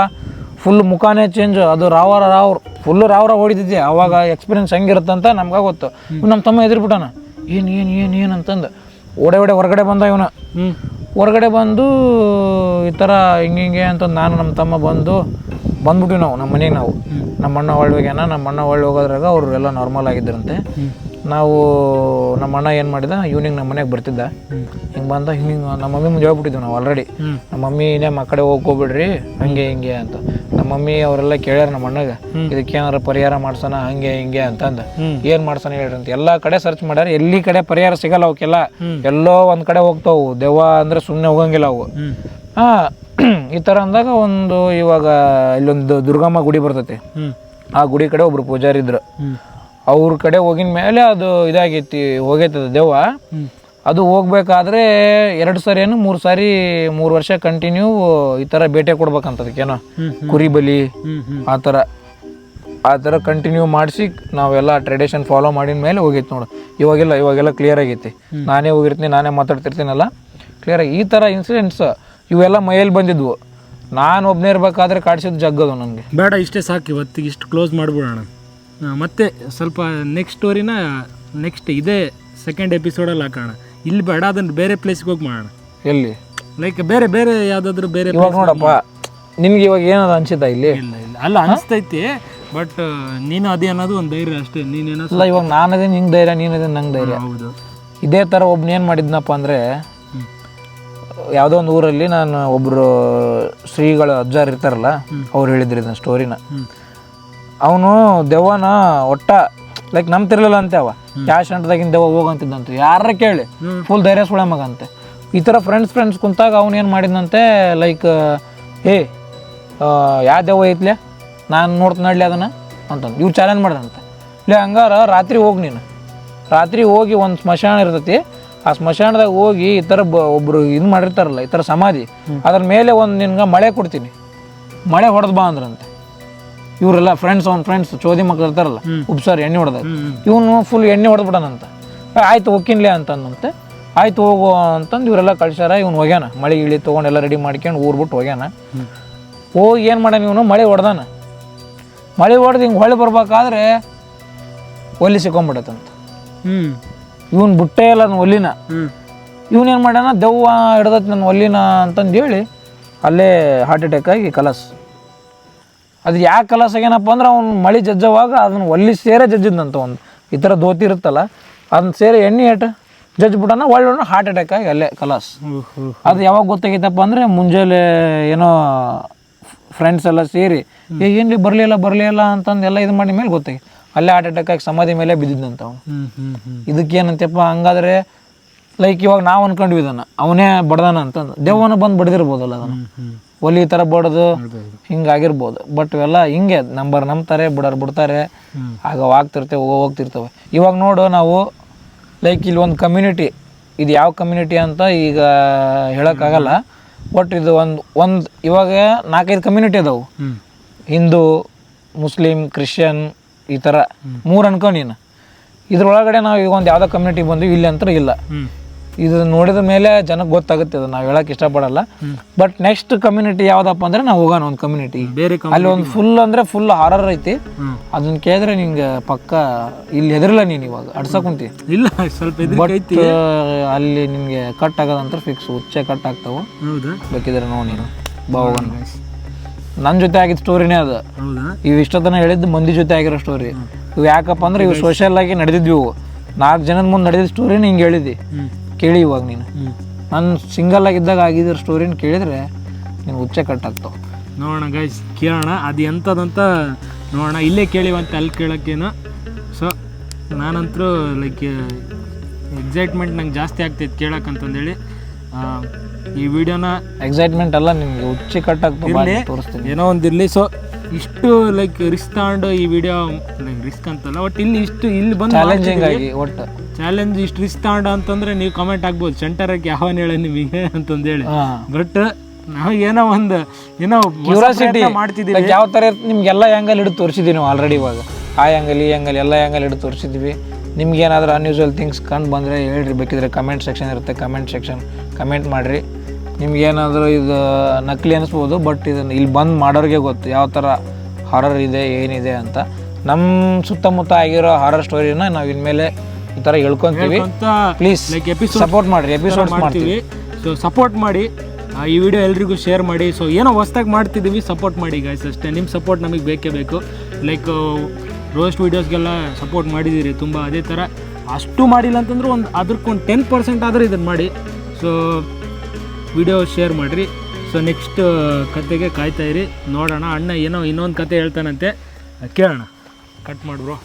ಫುಲ್ ಮುಖಾನೇ ಚೇಂಜ್ ಅದು ರಾವರ ರಾವ್ರ. ಫುಲ್ ರಾವರ ರಾವ್ ಹೊಡಿತಿದ್ದೆ ಅವಾಗ ಎಕ್ಸ್ಪೀರಿಯನ್ಸ್ ಹೆಂಗಿರುತ್ತಂತ ನಮ್ಗೆ ಗೊತ್ತು. ನಮ್ಮ ತಮ್ಮ ಎದುರ್ಬಿಟ್ಟಾನ ಏನು ಏನು ಏನು ಏನು ಅಂತಂದು. ಓಡೆ ಓಡೆ ಹೊರಗಡೆ ಬಂದ ಇವನು. ಹ್ಞೂ ಹೊರಗಡೆ ಬಂದು ಈ ಥರ ಹಿಂಗೆ ಹಿಂಗೆ ಅಂತ ನಾನು ನಮ್ಮ ತಮ್ಮ ಬಂದು ಬಂದ್ಬಿಟ್ಟು ನಾವು ನಮ್ಮ ಮನೆಗೆ ನಾವು. ನಮ್ಮ ಅಣ್ಣ ಒಳ್ಳೆ ಹೋಗ್ಯಾನ ನಮ್ಮ ಅಣ್ಣ ಒಳ್ಳೆ ಹೋಗೋದ್ರಾಗ ಅವರು ಎಲ್ಲ ನಾರ್ಮಲ್ ಆಗಿದ್ದರಂತೆ ನಾವು ನಮ್ಮ ಅಣ್ಣ ಏನು ಮಾಡಿದ ಈವ್ನಿಂಗ್ ನಮ್ಮ ಮನೆಗೆ ಬರ್ತಿದ್ದ. ಹಿಂಗೆ ಬಂದ ಹಿಂಗೆ ನಮ್ಮ ಮಮ್ಮಿ ಮುಂದೆ ಹೇಳ್ಬಿಟ್ಟಿದ್ದೆವು ನಾವು ಆಲ್ರೆಡಿ. ನಮ್ಮ ಮಮ್ಮಿ ಇನ್ನೇ ಹೋಗ್ಕೋಬಿಡ್ರಿ ಹಂಗೆ ಹಿಂಗೆ ಅಂತ. ಮಮ್ಮಿ ಅವರೆಲ್ಲ ಕೇಳ್ಯಾರ ನಮ್ಮ ಅಣ್ಣಗ ಇದಕ್ಕೆ ಏನಾರ ಪರಿಹಾರ ಮಾಡ್ಸೋಣ ಹಂಗೆ ಹಿಂಗೆ ಅಂತಂದ. ಏನ್ ಮಾಡ್ಸೋಣ ಹೇಳ್ರಿ ಅಂತ. ಎಲ್ಲಾ ಕಡೆ ಸರ್ಚ್ ಮಾಡ್ಯಾರ ಎಲ್ಲಿ ಕಡೆ ಪರಿಹಾರ ಸಿಗಲ್ಲ ಅವಕ್ಕೆಲ್ಲ ಎಲ್ಲೋ ಒಂದ್ ಕಡೆ ಹೋಗ್ತಾವು. ದೆವ್ವ ಅಂದ್ರೆ ಸುಮ್ಮನೆ ಹೋಗಂಗಿಲ್ಲ ಅವು. ಹಾ ಈ ತರ ಅಂದಾಗ ಒಂದು ಇವಾಗ ಇಲ್ಲೊಂದು ದುರ್ಗಮ್ಮ ಗುಡಿ ಬರ್ತೈತಿ. ಆ ಗುಡಿ ಕಡೆ ಒಬ್ರು ಪೂಜಾರಿ ಇದ್ರು ಹ್ಞೂ ಅವ್ರ ಕಡೆ ಹೋಗಿನ ಮೇಲೆ ಅದು ಇದಾಗೈತಿ ಹೋಗೈತದ ದೆವ್ವ. ಅದು ಹೋಗ್ಬೇಕಾದ್ರೆ ಎರಡು ಸಾರಿ ಏನು ಮೂರು ಸಾರಿ ಮೂರು ವರ್ಷ ಕಂಟಿನ್ಯೂ ಈ ಥರ ಬೇಟೆ ಕೊಡ್ಬೇಕಂತ ಅದಕ್ಕೇನೋ ಕುರಿ ಬಲಿ ಆ ಥರ ಆ ಥರ ಕಂಟಿನ್ಯೂ ಮಾಡಿಸಿ ನಾವೆಲ್ಲ ಟ್ರೆಡಿಷನ್ ಫಾಲೋ ಮಾಡಿದ ಮೇಲೆ ಹೋಗಿತ್ತು ನೋಡು. ಇವಾಗೆಲ್ಲ ಇವಾಗೆಲ್ಲ ಕ್ಲಿಯರ್ ಆಗೈತಿ. ನಾನೇ ಹೋಗಿರ್ತೀನಿ ನಾನೇ ಮಾತಾಡ್ತಿರ್ತೀನಲ್ಲ. ಕ್ಲಿಯರ್ ಆಗಿ ಈ ಥರ ಇನ್ಸಿಡೆಂಟ್ಸ್ ಇವೆಲ್ಲ ಮೈಯಲ್ಲಿ ಬಂದಿದ್ವು. ನಾನು ಒಬ್ಬನೇ ಇರ್ಬೇಕಾದ್ರೆ ಕಾಡಿಸಿದ್ದು ಜಗ್ಗದು ನನಗೆ. ಬೇಡ ಇಷ್ಟೇ ಸಾಕು. ಇವತ್ತಿಗೆ ಇಷ್ಟು ಕ್ಲೋಸ್ ಮಾಡಿಬಿಡೋಣ. ಮತ್ತೆ ಸ್ವಲ್ಪ ನೆಕ್ಸ್ಟ್ ಸ್ಟೋರಿನ ನೆಕ್ಸ್ಟ್ ಇದೇ ಸೆಕೆಂಡ್ ಎಪಿಸೋಡಲ್ಲಿ ಹಾಕೋಣ. ಇಲ್ಲಿ ಬೇಡ ಅದನ್ನು ಬೇರೆ ಪ್ಲೇಸ್ಗೆ ಹೋಗಿ ಮಾಡೋಣ. ಎಲ್ಲಿ? ಲೈಕ್ ಬೇರೆ ಬೇರೆ ಯಾವುದಾದ್ರೂ ಬೇರೆ ಇವಾಗ ನೋಡಪ್ಪ ನಿಮ್ಗೆ ಇವಾಗ ಏನಾದ್ರು ಅನ್ಸಿತಾ ಇಲ್ಲಿ? ಇಲ್ಲ ಇಲ್ಲ. ಅಲ್ಲ ಅನಿಸ್ತೈತಿ ಬಟ್ ನೀನು ಅದೇ ಅನ್ನೋದು ಒಂದು ಧೈರ್ಯ ಅಷ್ಟೇ. ನೀನೇನೋ ಅಲ್ಲ ಇವಾಗ ನಾನದೇ ನಿಂಗೆ ಧೈರ್ಯ ನೀನದೇ ನಂಗೆ ಧೈರ್ಯ? ಹೌದು. ಇದೇ ಥರ ಒಬ್ನ ಏನು ಮಾಡಿದ್ನಪ್ಪ ಅಂದರೆ. ಯಾವುದೋ ಒಂದು ಊರಲ್ಲಿ ನಾನು ಒಬ್ಬರು ಶ್ರೀಗಳು ಅಜ್ಜಾರ್ ಇರ್ತಾರಲ್ಲ ಅವ್ರು ಹೇಳಿದ್ರು ಇದನ್ನ ಸ್ಟೋರಿನ ಅವನು ದೆವ್ವನ ಒಟ್ಟ ಲೈಕ್ ನಂಬ್ತಿರ್ಲಿಲ್ಲ ಅಂತೆ ಅವ. ಕ್ಯಾಶ್ ಹೋಗ ಹೋಗಂತಿದ್ದಂತೆ. ಯಾರ ಕೇಳಿ? ಫುಲ್ ಧೈರ್ಯ ಸುಳೆ ಮಗ ಅಂತೆ ಈ ಥರ ಫ್ರೆಂಡ್ಸ್ ಫ್ರೆಂಡ್ಸ್ ಕುಂತಾಗ ಅವ್ನು ಏನು ಮಾಡಿದಂತೆ ಲೈಕ್ ಏ ಯಾವ ದೆವ್ವ ಐತ್ಲೆ? ನಾನು ನೋಡ್ತೀನಿ ನಡ್ಲಿ ಅದನ್ನು? ಅಂತಂದು. ಇವ್ರು ಚಾಲೆಂಜ್ ಮಾಡ್ದಂತೆ. ಲೇ ಹಂಗಾರ ರಾತ್ರಿ ಹೋಗಿ ನೀನು. ರಾತ್ರಿ ಹೋಗಿ ಒಂದು ಸ್ಮಶಾನ ಇರ್ತೈತಿ. ಆ ಸ್ಮಶಾನದಾಗ ಹೋಗಿ ಈ ಥರ ಬ ಒಬ್ಬರು ಇದು ಮಾಡಿರ್ತಾರಲ್ಲ ಈ ಥರ ಸಮಾಧಿ. ಅದ್ರ ಮೇಲೆ ಒಂದು ನಿನ್ಗೆ ಮಳೆ ಕೊಡ್ತೀನಿ. ಮಳೆ ಹೊಡೆದು ಬಾ ಅಂದ್ರಂತೆ. ಇವರೆಲ್ಲ ಫ್ರೆಂಡ್ಸ್ ಅವ್ನ ಫ್ರೆಂಡ್ಸ್ ಚೋದಿ ಮಕ್ಳು ಇರ್ತಾರಲ್ಲ ಉಪ್ಸಾರ್ ಎಣ್ಣೆ ಹೊಡೆದಾಗ ಹ್ಮ್. ಇವನು ಫುಲ್ ಎಣ್ಣೆ ಹೊಡೆದ್ಬಿಡನಂತ ಆಯ್ತು ಹೋಗಿನ್ಲೆ ಅಂತಂದಂತೆ. ಆಯ್ತು ಹೋಗು ಅಂತಂದು ಇವರೆಲ್ಲ ಕಳ್ಸಾರ ಇವ್ನು ಹೋಗ್ಯಾನ. ಮಳೆ ಇಳಿ ತೊಗೊಂಡೆಲ್ಲ ರೆಡಿ ಮಾಡ್ಕೊಂಡು ಊರ್ ಬಿಟ್ಟು ಹೋಗ್ಯಾನ ಹೋಗಿ ಏನು ಮಾಡ್ಯಾನ ಇವನು? ಮಳೆ ಹೊಡೆದಾನ. ಮಳೆ ಹೊಡೆದು ಹಿಂಗೆ ಹೊಳೆ ಬರ್ಬೇಕಾದ್ರೆ ಒಲ್ಲಿ ಸಿಕ್ಕೊಂಬಿಡತ್ತಂತ. ಇವನು ಬುಟ್ಟೆ ಇಲ್ಲ ನನ್ನ ಒಲ್ಲಿನ. ಇವನೇನು ಮಾಡ್ಯಾನ? ದೆವ್ವ ಹಿಡ್ದತ್ ನನ್ನ ಒಲ್ಲಿನ ಅಂತಂದು ಹೇಳಿ ಅಲ್ಲೇ ಹಾರ್ಟ್ ಅಟ್ಯಾಕ್ ಆಗಿ ಕಲಸ್. ಅದು ಯಾಕೆ ಕಲಸ್ ಆಗ್ಯಾನಪ್ಪ ಅಂದ್ರೆ ಅವ್ನು ಮಳೆ ಜಜ್ಜವಾಗ ಅದನ್ನ ಒಲ್ಲಿ ಸೇರೆ ಜಜ್ಜಿದ್ನಂತ ಒಂದು. ಈ ಥರ ಧೋತಿ ಇರುತ್ತಲ್ಲ ಅದನ್ನ ಸೇರೆ ಎಣ್ಣೆ ಏಟು ಜಜ್ಬಿಟ್ಟನ ಬಿಟ್ಟಾನ ಒಳ್ಳೆ ಹಾರ್ಟ್ ಅಟ್ಯಾಕ್ ಆಗಿ ಅಲ್ಲೇ ಕಲಾಸ್. ಅದು ಯಾವಾಗ ಗೊತ್ತಾಗೈತಪ್ಪ ಅಂದರೆ ಮುಂಜಾನೆ ಏನೋ ಫ್ರೆಂಡ್ಸ್ ಎಲ್ಲ ಸೇರಿ ಏನ್ಲಿ ಬರಲಿಲ್ಲ ಬರಲಿಲ್ಲ ಅಂತಂದು ಎಲ್ಲ ಇದು ಮಾಡಿದ ಮೇಲೆ ಗೊತ್ತಾಗಿ. ಅಲ್ಲೇ ಹಾರ್ಟ್ ಅಟ್ಯಾಕ್ ಆಗಿ ಸಮಾಧಿ ಮೇಲೆ ಬಿದ್ದಿದ್ದಂತ ಅವನು. ಇದಕ್ಕೆ ಏನಂತಪ್ಪ ಹ್ಞೂ ಇದಕ್ಕೇನಂತಪ್ಪ ಹಂಗಾದ್ರೆ ಲೈಕ್ ಇವಾಗ ನಾವು ಅನ್ಕೊಂಡ್ವಿ ಇದನ್ನ ಅವನೇ ಬಡ್ದಾನ ಅಂತಂದು. ದೆವ್ವನ ಬಂದು ಬಡ್ದಿರ್ಬೋದಲ್ಲ ಅದನ್ನು. ಒಲಿ ಈ ಥರ ಬಡ್ದು ಹಿಂಗಾಗಿರ್ಬೋದು. ಬಟ್ ಇವೆಲ್ಲ ಹಿಂಗೆ ನಂಬರ್ ನಂಬ್ತಾರೆ ಬಿಡೋರು ಬಿಡ್ತಾರೆ. ಆಗ ಆಗ್ತಿರ್ತೇವೆ ಹೋಗೋ ಹೋಗ್ತಿರ್ತವೆ. ಇವಾಗ ನೋಡು ನಾವು ಲೈಕ್ ಇಲ್ಲಿ ಒಂದು ಕಮ್ಯುನಿಟಿ ಇದು ಯಾವ ಕಮ್ಯುನಿಟಿ ಅಂತ ಈಗ ಹೇಳೋಕ್ಕಾಗಲ್ಲ. ಬಟ್ ಇದು ಒಂದು ಒಂದು ಇವಾಗ ನಾಲ್ಕೈದು ಕಮ್ಯುನಿಟಿ ಅದಾವು. ಹಿಂದೂ ಮುಸ್ಲಿಂ ಕ್ರಿಶ್ಚಿಯನ್ ಈ ಥರ ಮೂರು ಅನ್ಕೊ ನೀನು. ಇದ್ರೊಳಗಡೆ ನಾವು ಈಗ ಒಂದು ಯಾವುದೋ ಕಮ್ಯುನಿಟಿ ಬಂದ್ವಿ ಇಲ್ಲಿ ಅಂತ ಇಲ್ಲ. ಇದು ನೋಡಿದ ಮೇಲೆ ಜನಕ್ಕೆ ಗೊತ್ತಾಗುತ್ತೆ ಅದು ನಾವು ಹೇಳಕ್ ಇಷ್ಟಪಡಲ್ಲ. ಬಟ್ ನೆಕ್ಸ್ಟ್ ಕಮ್ಯುನಿಟಿ ಯಾವ್ದಪ್ಪ ಅಂದ್ರೆ ನಾವು ಹೋಗೋಣ ಒಂದು ಕಮ್ಯುನಿಟಿ ಬೇರೆ ಅಲ್ಲಿ ಒಂದು ಫುಲ್ ಅಂದ್ರೆ ಫುಲ್ ಹಾರರ್ ಐತಿ. ಅದನ್ನ ಕೇಳಿದ್ರೆ ನಿಂಗೆ ಪಕ್ಕ ಇಲ್ಲಿ ಹೆದರಲ್ಲ ನೀನು ಇವಾಗ. ಅಡ್ಸಕ್ ಕುಂತಿ. ಇಲ್ಲ ಸ್ವಲ್ಪ ಬಟ್ ಅಲ್ಲಿ ನಿಮಗೆ ಕಟ್ ಆಗೋದಂತ ಫಿಕ್ಸ್ ಹುಚ್ಚೆ ಕಟ್ ಆಗ್ತಾವೆ. ಬೇಕಿದ್ರೆ ನೋಡಿ ನೀನು. ಬಾ ಹೋಗೋಣ. ನನ್ನ ಜೊತೆ ಆಗಿದ್ದ ಸ್ಟೋರಿನೇ ಅದು. ಇವು ಇಷ್ಟೊತ್ತನ ಹೇಳಿದ್ದು ಮಂದಿ ಜೊತೆ ಆಗಿರೋ ಸ್ಟೋರಿ ಇವು ಯಾಕಪ್ಪ ಅಂದ್ರೆ ಇವು ಸೋಷಿಯಲ್ ಆಗಿ ನಡೆದಿದ್ವಿ ಇವು. ನಾಲ್ಕು ಜನದ ಮುಂದೆ ನಡೆದಿದ್ದ ಸ್ಟೋರಿನ ಹಿಂಗೆ ಹೇಳಿದ್ದಿ ಹ್ಞೂ ಕೇಳಿ ಇವಾಗ ನೀನು. ನಾನು ಸಿಂಗಲ್ ಆಗಿದ್ದಾಗ ಆಗಿದ್ರ ಸ್ಟೋರಿನ ಕೇಳಿದ್ರೆ ನೀನು ಹುಚ್ಚೆ ಕಟ್ ಆಗ್ತಾವೆ ನೋಡೋಣ ಗೈಸ್ ಕೇಳೋಣ. ಅದು ಎಂಥದಂತ ನೋಡೋಣ. ಇಲ್ಲೇ ಕೇಳಿವಂತ ಅಲ್ಲಿ ಕೇಳೋಕ್ಕೇನು. ಸೊ ನಾನಂತರೂ ಲೈಕ್ ಎಕ್ಸೈಟ್ಮೆಂಟ್ ನಂಗೆ ಜಾಸ್ತಿ ಆಗ್ತೈತೆ ಕೇಳೋಕ್ಕಂತಂದೇಳಿ ಈ ವಿಡಿಯೋನ ಎಕ್ಸೈಟ್ಮೆಂಟ್ ಅಲ್ಲ ನಿಮಗೆ ಹುಚ್ಚೆ ಕಟ್ಟಾಗ್ತೀನಿ ತೋರಿಸ್ತೀನಿ. ಏನೋ ಒಂದು ಇರಲಿ. ಸೊ ಇಷ್ಟು ಲೈಕ್ ರಿಸ್ಕ್ ತಗೊಂಡು ಈ ವಿಡಿಯೋ ಲೈಕ್ ರಿಸ್ಕ್ ಅಂತಲ್ಲ ಒಟ್ಟು ಇಲ್ಲಿ ಇಷ್ಟು ಇಲ್ಲಿ ಬಂದು ಚಾಲೆಂಜಿಂಗ್ ಆಗಿ ಒಟ್ಟು. ಚಾಲೆಂಜ್ ಇಷ್ಟು ರಿಸ್ಕ್ ತಗೊಂಡ ಅಂತಂದ್ರೆ ನೀವು ಕಮೆಂಟ್ ಆಗ್ಬೋದು ಸೆಂಟರಕ್ಕೆ ಯಾವನ್ ಹೇಳ ನಿಮಗೆ ಅಂತಂದೇಳಿ. ಹೇಳಿ ಬಟ್ ನಾವು ಏನೋ ಒಂದು ಏನೋ ಕ್ಯೂರಾಸಿಟಿ ಮಾಡ್ತಿದ್ದೀವಿ. ಯಾವ ಥರ ನಿಮ್ಗೆಲ್ಲ ಆ್ಯಂಗಲ್ ಹಿಡಿದು ತೋರಿಸಿದ್ದೀವಿ ನಾವು ಆಲ್ರೆಡಿ ಇವಾಗ. ಆ ಆ್ಯಂಗಲ್ ಈ ಆ್ಯಂಗಲ್ ಎಲ್ಲ ಆ್ಯಂಗಲ್ ಹಿಡಿದು ತೋರಿಸಿದ್ವಿ. ನಿಮ್ಗೆ ಏನಾದರೂ ಅನ್ಯೂಸ್ವಲ್ ಥಿಂಗ್ಸ್ ಕಂಡು ಬಂದರೆ ಹೇಳ್ರಿ. ಬೇಕಿದ್ರೆ ಕಮೆಂಟ್ ಸೆಕ್ಷನ್ ಇರುತ್ತೆ. ಕಮೆಂಟ್ ಸೆಕ್ಷನ್ ಕಮೆಂಟ್ ಮಾಡಿರಿ. ನಿಮ್ಗೇನಾದರೂ ಇದು ನಕಲಿ ಅನಿಸ್ಬೋದು ಬಟ್ ಇದನ್ನು ಇಲ್ಲಿ ಬಂದು ಮಾಡೋರಿಗೆ ಗೊತ್ತು ಯಾವ ಥರ ಹಾರರ್ ಇದೆ ಏನಿದೆ ಅಂತ. ನಮ್ಮ ಸುತ್ತಮುತ್ತ ಆಗಿರೋ ಹಾರರ್ ಸ್ಟೋರಿನ ನಾವು ಇನ್ಮೇಲೆ ಥರ ಹೇಳ್ಕೊತೀವಿ. ಅಂತ ಪ್ಲೀಸ್ ಲೈಕ್ ಎಪಿಸೋಡ್ ಸಪೋರ್ಟ್ ಮಾಡಿರಿ ಎಪಿಸೋಡ್ಸ್ ಮಾಡ್ತೀವಿ. ಮಾಡ್ತೀವಿ. ಸೊ ಸಪೋರ್ಟ್ ಮಾಡಿ ಆ, ಈ ವಿಡಿಯೋ ಎಲ್ರಿಗೂ ಶೇರ್ ಮಾಡಿ. ಸೊ ಏನೋ ಹೊಸ್ದಾಗಿ ಮಾಡ್ತಿದ್ದೀವಿ ಸಪೋರ್ಟ್ ಮಾಡಿ ಗಾಯ್ಸ್ ಅಷ್ಟೇ. ನಿಮ್ಮ ಸಪೋರ್ಟ್ ನಮಗೆ ಬೇಕೇ ಬೇಕು. ಲೈಕ್ ರೋಸ್ಟ್ ವೀಡಿಯೋಸ್ಗೆಲ್ಲ ಸಪೋರ್ಟ್ ಮಾಡಿದ್ದೀರಿ ತುಂಬ ಅದೇ ಥರ ಅಷ್ಟು ಮಾಡಿಲ್ಲ ಅಂತಂದ್ರೆ ಒಂದು ಅದಕ್ಕೊಂದು ಟೆನ್ ಪರ್ಸೆಂಟ್ ಆದರೂ ಇದನ್ನು ಮಾಡಿ. ಸೊ ವಿಡಿಯೋ ಶೇರ್ ಮಾಡಿರಿ. ಸೊ ನೆಕ್ಸ್ಟ್ ಕತೆಗೆ ಕಾಯ್ತಾ ಇರಿ. ನೋಡೋಣ ಅಣ್ಣ ಏನೋ ಇನ್ನೊಂದು ಕತೆ ಹೇಳ್ತಾನಂತೆ. ಕೇಳೋಣ. ಕಟ್ ಮಾಡ್ಬ್ರೋ